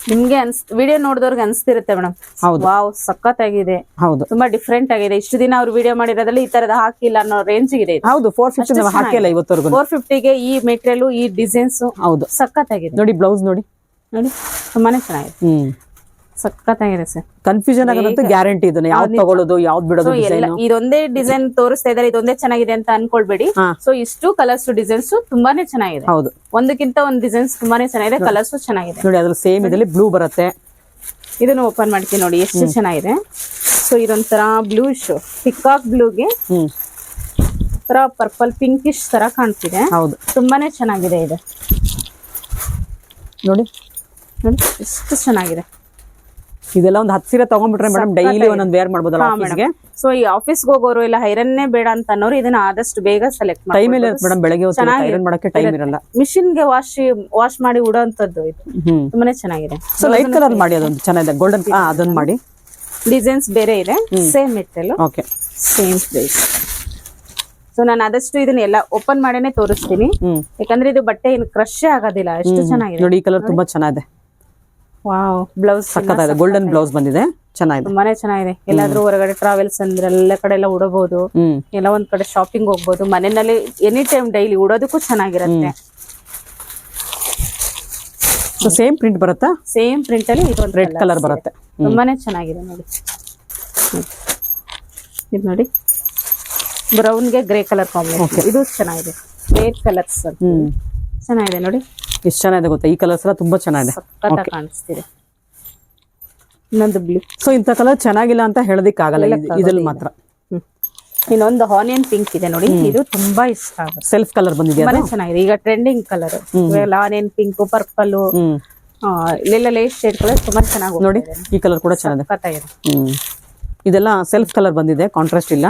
ನಿಮ್ಗೆ ಅನ್ಸ್ ವಿಡಿಯೋ ನೋಡಿದವ್ರಿಗೆ ಅನ್ಸ್ತಿರುತ್ತೆ ಮೇಡಮ್. ಹೌದು. ವಾವ್ ಸಖತ್ತಾಗಿದೆ. ಹೌದು. ತುಂಬಾ ಡಿಫ್ರೆಂಟ್ ಆಗಿದೆ. ಇಷ್ಟು ದಿನ ಅವ್ರು ವಿಡಿಯೋ ಮಾಡಿರೋದ್ರಲ್ಲಿ ಈ ತರದ ಹಾಕಿಲ್ಲ ಅನ್ನೋ ರೇಂಜ್ ಇದೆ ಇದು. ಹೌದು ಫೋರ್ ಫಿಫ್ಟಿ ಹಾಕಿಲ್ಲ ಇವತ್ತವರೆಗೂ ಫೋರ್ ಫಿಫ್ಟಿಗೆ ಈ ಮೆಟೀರಿಯಲ್ ಈ ಡಿಸೈನ್ಸ್ ಹೌದು. ಸಖತ್ತಾಗಿದೆ. ನೋಡಿ ಬ್ಲೌಸ್ ನೋಡಿ. ನೋಡಿ ತುಂಬಾನೇ ಚೆನ್ನಾಗಿದೆ ಹ್ಮ್. ಸಖತ್ತಾಗಿದೆ ಸರ್. ಕನ್ಫ್ಯೂಷನ್ ಆಗೋದಂತೂ ಗ್ಯಾರಂಟಿ ಇದನ್ನ. ಯಾವ್ದು ತಗೊಳ್ಳೋದು ಯಾವ್ದು ಬಿಡೋದು ಇದೊಂದೇ ಡಿಸೈನ್ ತೋರಿಸ್ತಾ ಇದಾರೆ ಇದೊಂದೇ ಚೆನ್ನಾಗಿದೆ ಅಂತ ಅನ್ಕೊಳ್ಬೇಡಿ. ಸೊ ಇಷ್ಟು ಕಲರ್ಸ್ ಡಿಸೈನ್ಸ್ ತುಂಬಾನೇ ಚೆನ್ನಾಗಿದೆ. ಹೌದು. ಒಂದಕ್ಕಿಂತ ಒಂದು ಡಿಸೈನ್ಸ್ ತುಂಬಾನೇ ಚೆನ್ನಾಗಿದೆ ಕಲರ್ಸ್ ಚೆನ್ನಾಗಿದೆ. ನೋಡಿ ಅದ್ರ ಸೇಮ್ ಇದರಲ್ಲಿ ಬ್ಲೂ ಬರುತ್ತೆ. ಇದನ್ನು ಓಪನ್ ಮಾಡ್ತೀನಿ ನೋಡಿ ಎಷ್ಟು ಚೆನ್ನಾಗಿದೆ. ಸೊ ಇದೊಂಥರ ಬ್ಲೂಶ್ ಪಿಕಾಕ್ ಬ್ಲೂಗೆ ತರ ಪರ್ಪಲ್ ಪಿಂಕಿಶ್ ತರ ಕಾಣ್ತಿದೆ. ಹೌದು. ತುಂಬಾನೇ ಚೆನ್ನಾಗಿದೆ ಇದು. ನೋಡಿ. ನೋಡಿ ಎಷ್ಟು ಚೆನ್ನಾಗಿದೆ. ಇದೆಲ್ಲ ಒಂದು ಹತ್ತು ಸೀರೆ ತಗೊಂಡ್ಬಿಟ್ರೆ ಮೇಡಮ್ ಡೈಲಿ ಒಂದೊಂದು ವೇರ್ ಮಾಡ್ಬೋದಲ್ಲ ಆಫೀಸ್ಗೆ ಸೊ ಈ ಆಫೀಸ್ಗೆ ಹೋಗೋರು ಇಲ್ಲ ಹೈರನ್ನೇ ಬೇಡ ಅಂತ ಅನ್ನೋರು ಇದನ್ನ ಆದಷ್ಟು ಬೇಗ ಸೆಲೆಕ್ಟ್ ಟೈಮ್ ಇಲ್ಲ ಮೇಡಮ್ ಬೆಳಗ್ಗೆ ಹೊತ್ತು ಐರನ್ ಮಾಡಕ್ಕೆ ಟೈಮ್ ಇರಲ್ಲ. ಮಿಷಿನ್ಗೆ ವಾಶ್ ವಾಶ್ ಮಾಡಿ ಉಡೋಂಥದ್ದು ಇದು. ತುಂಬಾನೇ ಚೆನ್ನಾಗಿದೆ. ಸೊ ಲೈಟ್ ಕಲರ್ ಮಾಡಿ ಅದೊಂದು ಚೆನ್ನಾಗಿದೆ. ಗೋಲ್ಡನ್ ಹಾ ಅದೊಂದು ಮಾಡಿ. ಡಿಸೈನ್ಸ್ ಬೇರೆ ಇದೆ. Same metal okay same price so ನಾನು ಆದಷ್ಟು ಇದನ್ನ ಎಲ್ಲ ಓಪನ್ ಮಾಡೇನೆ ತೋರಿಸ್ತೀನಿ. ಯಾಕಂದ್ರೆ ಇದು ಬಟ್ಟೆ ಏನು ಕ್ರಶ್ ಆಗೋದಿಲ್ಲ. ಎಷ್ಟು ಚೆನ್ನಾಗಿದೆ. ನೋಡಿ ಈ ಕಲರ್ ತುಂಬಾ ಚೆನ್ನಾಗಿದೆ. ವಾವ್ ಬ್ಲೌಸ್ ಸಕ್ಕತ್ತಾಗಿದೆ ಗೋಲ್ಡನ್ ಬ್ಲೌಸ್ ಬಂದಿದೆ. ಚೆನ್ನಾಗಿದೆ. ತುಂಬಾನೇ ಚೆನ್ನಾಗಿದೆ. ಎಲ್ಲಾದ್ರೂ ಹೊರಗಡೆ ಟ್ರಾವೆಲ್ಸ್ ಅಂದ್ರೆ ಎಲ್ಲ ಕಡೆ ಎಲ್ಲ ಉಡಬಹುದು. ಎಲ್ಲ ಒಂದ್ ಕಡೆ ಶಾಪಿಂಗ್ ಹೋಗ್ಬೋದು. ಮನೆಯಲ್ಲಿ ಎನಿ ಟೈಮ್ ಡೈಲಿ ಉಡೋದಕ್ಕೂ ಚೆನ್ನಾಗಿರುತ್ತೆ. ಸೇಮ್ ಪ್ರಿಂಟ್ ಬರುತ್ತಾ? ಸೇಮ್ ಪ್ರಿಂಟ್ ಅಲ್ಲಿ ಇದೊಂದು ರೆಡ್ ಕಲರ್ ಬರುತ್ತೆ. ತುಂಬಾನೇ ಚೆನ್ನಾಗಿದೆ ನೋಡಿ. ಇದು ನೋಡಿ. ಬ್ರೌನ್ಗೆ ಗ್ರೇ ಕಲರ್ ಕಾಂಬಿನೇಷನ್ ಇದು ಚೆನ್ನಾಗಿದೆ. ರೇಡ್ ಕಲರ್ಸ್ ಚೆನ್ನಾಗಿದೆ ನೋಡಿ. ಎಷ್ಟು ಚೆನ್ನಾಗಿದೆ ಗೊತ್ತಾ? ಈ ಕಲರ್ಸ್ ಎಲ್ಲ ತುಂಬಾ ಚೆನ್ನಾಗಿದೆ. ಕಾಣಿಸ್ತಿದೆ. ಇನ್ನೊಂದು ಬ್ಲೂ ಸೊ ಇಂಥ ಕಲರ್ ಚೆನ್ನಾಗಿಲ್ಲ ಅಂತ ಹೇಳೋದಿಕ್ ಆಗಲ್ಲ ಇದ್ರಲ್ಲಿ ಮಾತ್ರ. ಇನ್ನೊಂದು ಆನಿಯನ್ ಪಿಂಕ್ ಇದೆ ನೋಡಿ. ಇದು ತುಂಬಾ ಇಷ್ಟ ಆಗುತ್ತೆ. ಸೆಲ್ಫ್ ಕಲರ್ ಬಂದಿದೆ ಚೆನ್ನಾಗಿದೆ. ಈಗ trending colour onion pink purple ಇಲ್ಲೆಲ್ಲ ಲೈಟ್ ಶೇಡ್ ಕಲರ್ ತುಂಬಾ ಚೆನ್ನಾಗಿ ನೋಡಿ ಈ ಕಲರ್ ಕೂಡ ಚೆನ್ನಾಗಿದೆ. ಇದೆಲ್ಲ ಸೆಲ್ಫ್ ಕಲರ್ ಬಂದಿದೆ ಕಾಂಟ್ರಾಸ್ಟ್ ಇಲ್ಲ.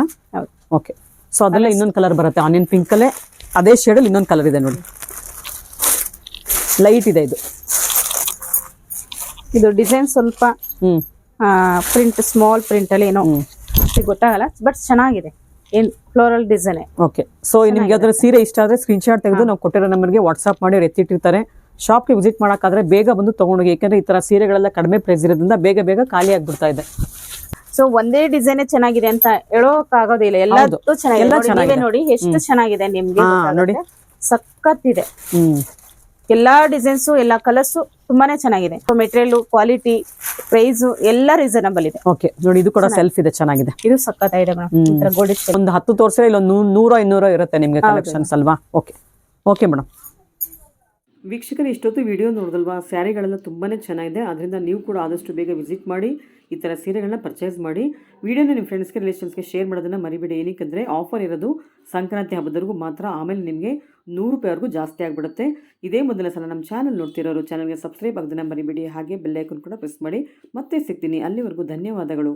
ಓಕೆ ಸೊ ಅದೆಲ್ಲ ಇನ್ನೊಂದು ಕಲರ್ ಬರುತ್ತೆ. ಆನಿಯನ್ ಪಿಂಕ್ ಅಲ್ಲೇ ಅದೇ ಶೇಡಲ್ಲಿ ಇನ್ನೊಂದು ಕಲರ್ ಇದೆ ನೋಡಿ. ಲೈಟ್ ಇದೆ ಇದು. ಇದು ಡಿಸೈನ್ ಸ್ವಲ್ಪ ಹ್ಮ್. ಪ್ರಿಂಟ್ ಸ್ಮಾಲ್ ಪ್ರಿಂಟ್ ಅಲ್ಲಿ ಏನೋ ಗೊತ್ತಾಗಲ್ಲ ಬಟ್ ಚೆನ್ನಾಗಿದೆ. ಏನ್ ಫ್ಲೋರಲ್ ಡಿಸೈನ್ ಓಕೆ ಸೊ ನಿಮ್ಗೆ ಅದರ ಸೀರೆ ಇಷ್ಟ ಆದ್ರೆ ಸ್ಕ್ರೀನ್ ಶಾಟ್ ತೆಗೆದು ನಾವು ಕೊಟ್ಟಿರೋ ನಂಬರ್ಗೆ ವಾಟ್ಸ್ಆಪ್ ಮಾಡಿ ಎತ್ತಿಟ್ಟಿರ್ತಾರೆ. ಶಾಪ್ಗೆ ವಿಸಿಟ್ ಮಾಡೋಕ್ಕಾದ್ರೆ ಬೇಗ ಬಂದು ತಗೊಂಡೋಗಿ ಯಾಕಂದ್ರೆ ಈ ತರ ಸೀರೆಗಳೆಲ್ಲ ಕಡಿಮೆ ಪ್ರೈಸ್ ಇರೋದ್ರಿಂದ ಬೇಗ ಬೇಗ ಖಾಲಿ ಆಗ್ಬಿಡ್ತಾ ಇದೆ. ಸೊ ಒಂದೇ ಡಿಸೈನ್ ಚೆನ್ನಾಗಿದೆ ಅಂತ ಹೇಳೋಕ್ ಆಗೋದಿಲ್ಲ ಎಲ್ಲದೂ ಚೆನ್ನಾಗಿದೆ. ನೋಡಿ, ಎಷ್ಟು ಚೆನ್ನಾಗಿದೆ ನಿಮ್ಗೆ ನೋಡಿ. ಸಖತ್ ಹ್ಮ್. ಎಲ್ಲಾ ಡಿಸೈನ್ಸು ಎಲ್ಲಾ ಕಲರ್ಸು ತುಂಬಾನೇ ಚೆನ್ನಾಗಿದೆ. ಮೆಟೀರಿಯಲ್ ಕ್ವಾಲಿಟಿ ಪ್ರೈಸ್ ಎಲ್ಲ ರೀಸನಬಲ್ ಇದೆ. ಓಕೆ ನೋಡಿ ಇದು ಕೂಡ ಸೆಲ್ಫ್ ಇದೆ ಚೆನ್ನಾಗಿದೆ. ಇದು ಸಖತ್ತಾಗಿದೆ ಮೇಡಮ್ ಗೋಲ್ಡ್ ಒಂದು ಹತ್ತು ತೋರಿಸಿದ್ರೆ ಇಲ್ಲೊಂದು ನೂರ ನೂರೋ ಇನ್ನೂರೋ ಇರುತ್ತೆ ನಿಮಗೆ ಕಲೆಕ್ಷನ್ಸ್ ಅಲ್ವಾ? ಓಕೆ ಓಕೆ ಮೇಡಮ್ ವೀಕ್ಷಕರು ಇಷ್ಟೊತ್ತು ವಿಡಿಯೋ ನೋಡಿದಲ್ವಾ? ಸ್ಯಾರಿಗಳೆಲ್ಲ ತುಂಬಾನೇ ಚೆನ್ನಾಗಿದೆ. ಅದರಿಂದ ನೀವು ಕೂಡ ಆದಷ್ಟು ಬೇಗ ವಿಸಿಟ್ ಮಾಡಿ ಈ ಥರ ಸೀರೆಗಳನ್ನ ಪರ್ಚೇಸ್ ಮಾಡಿ. ವಿಡಿಯೋನ ನಿಮ್ಮ ಫ್ರೆಂಡ್ಸ್ಗೆ ರಿಲೇಷನ್ಸ್ಗೆ ಶೇರ್ ಮಾಡೋದನ್ನು ಮರಿಬೇಡಿ. ಏನಕ್ಕೆಂದರೆ ಆಫರ್ ಇರೋದು ಸಂಕ್ರಾಂತಿ ಹಬ್ಬದವರೆಗೂ ಮಾತ್ರ. ಆಮೇಲೆ ನಿಮಗೆ ನೂರು ರೂಪಾಯಿವರೆಗೂ ಜಾಸ್ತಿ ಆಗಿಬಿಡುತ್ತೆ. ಇದೇ ಮೊದಲ ಸಲ ನಮ್ಮ ಚಾನಲ್ ನೋಡ್ತಿರೋರು ಚಾನಲ್ಗೆ ಸಬ್ಸ್ಕ್ರೈಬ್ ಆಗೋದನ್ನ ಮರಿಬೇಡಿ ಹಾಗೆ ಬೆಲ್ಲೈಕನ್ ಕೂಡ ಪ್ರೆಸ್ ಮಾಡಿ. ಮತ್ತೆ ಸಿಗ್ತೀನಿ. ಅಲ್ಲಿವರೆಗೂ ಧನ್ಯವಾದಗಳು.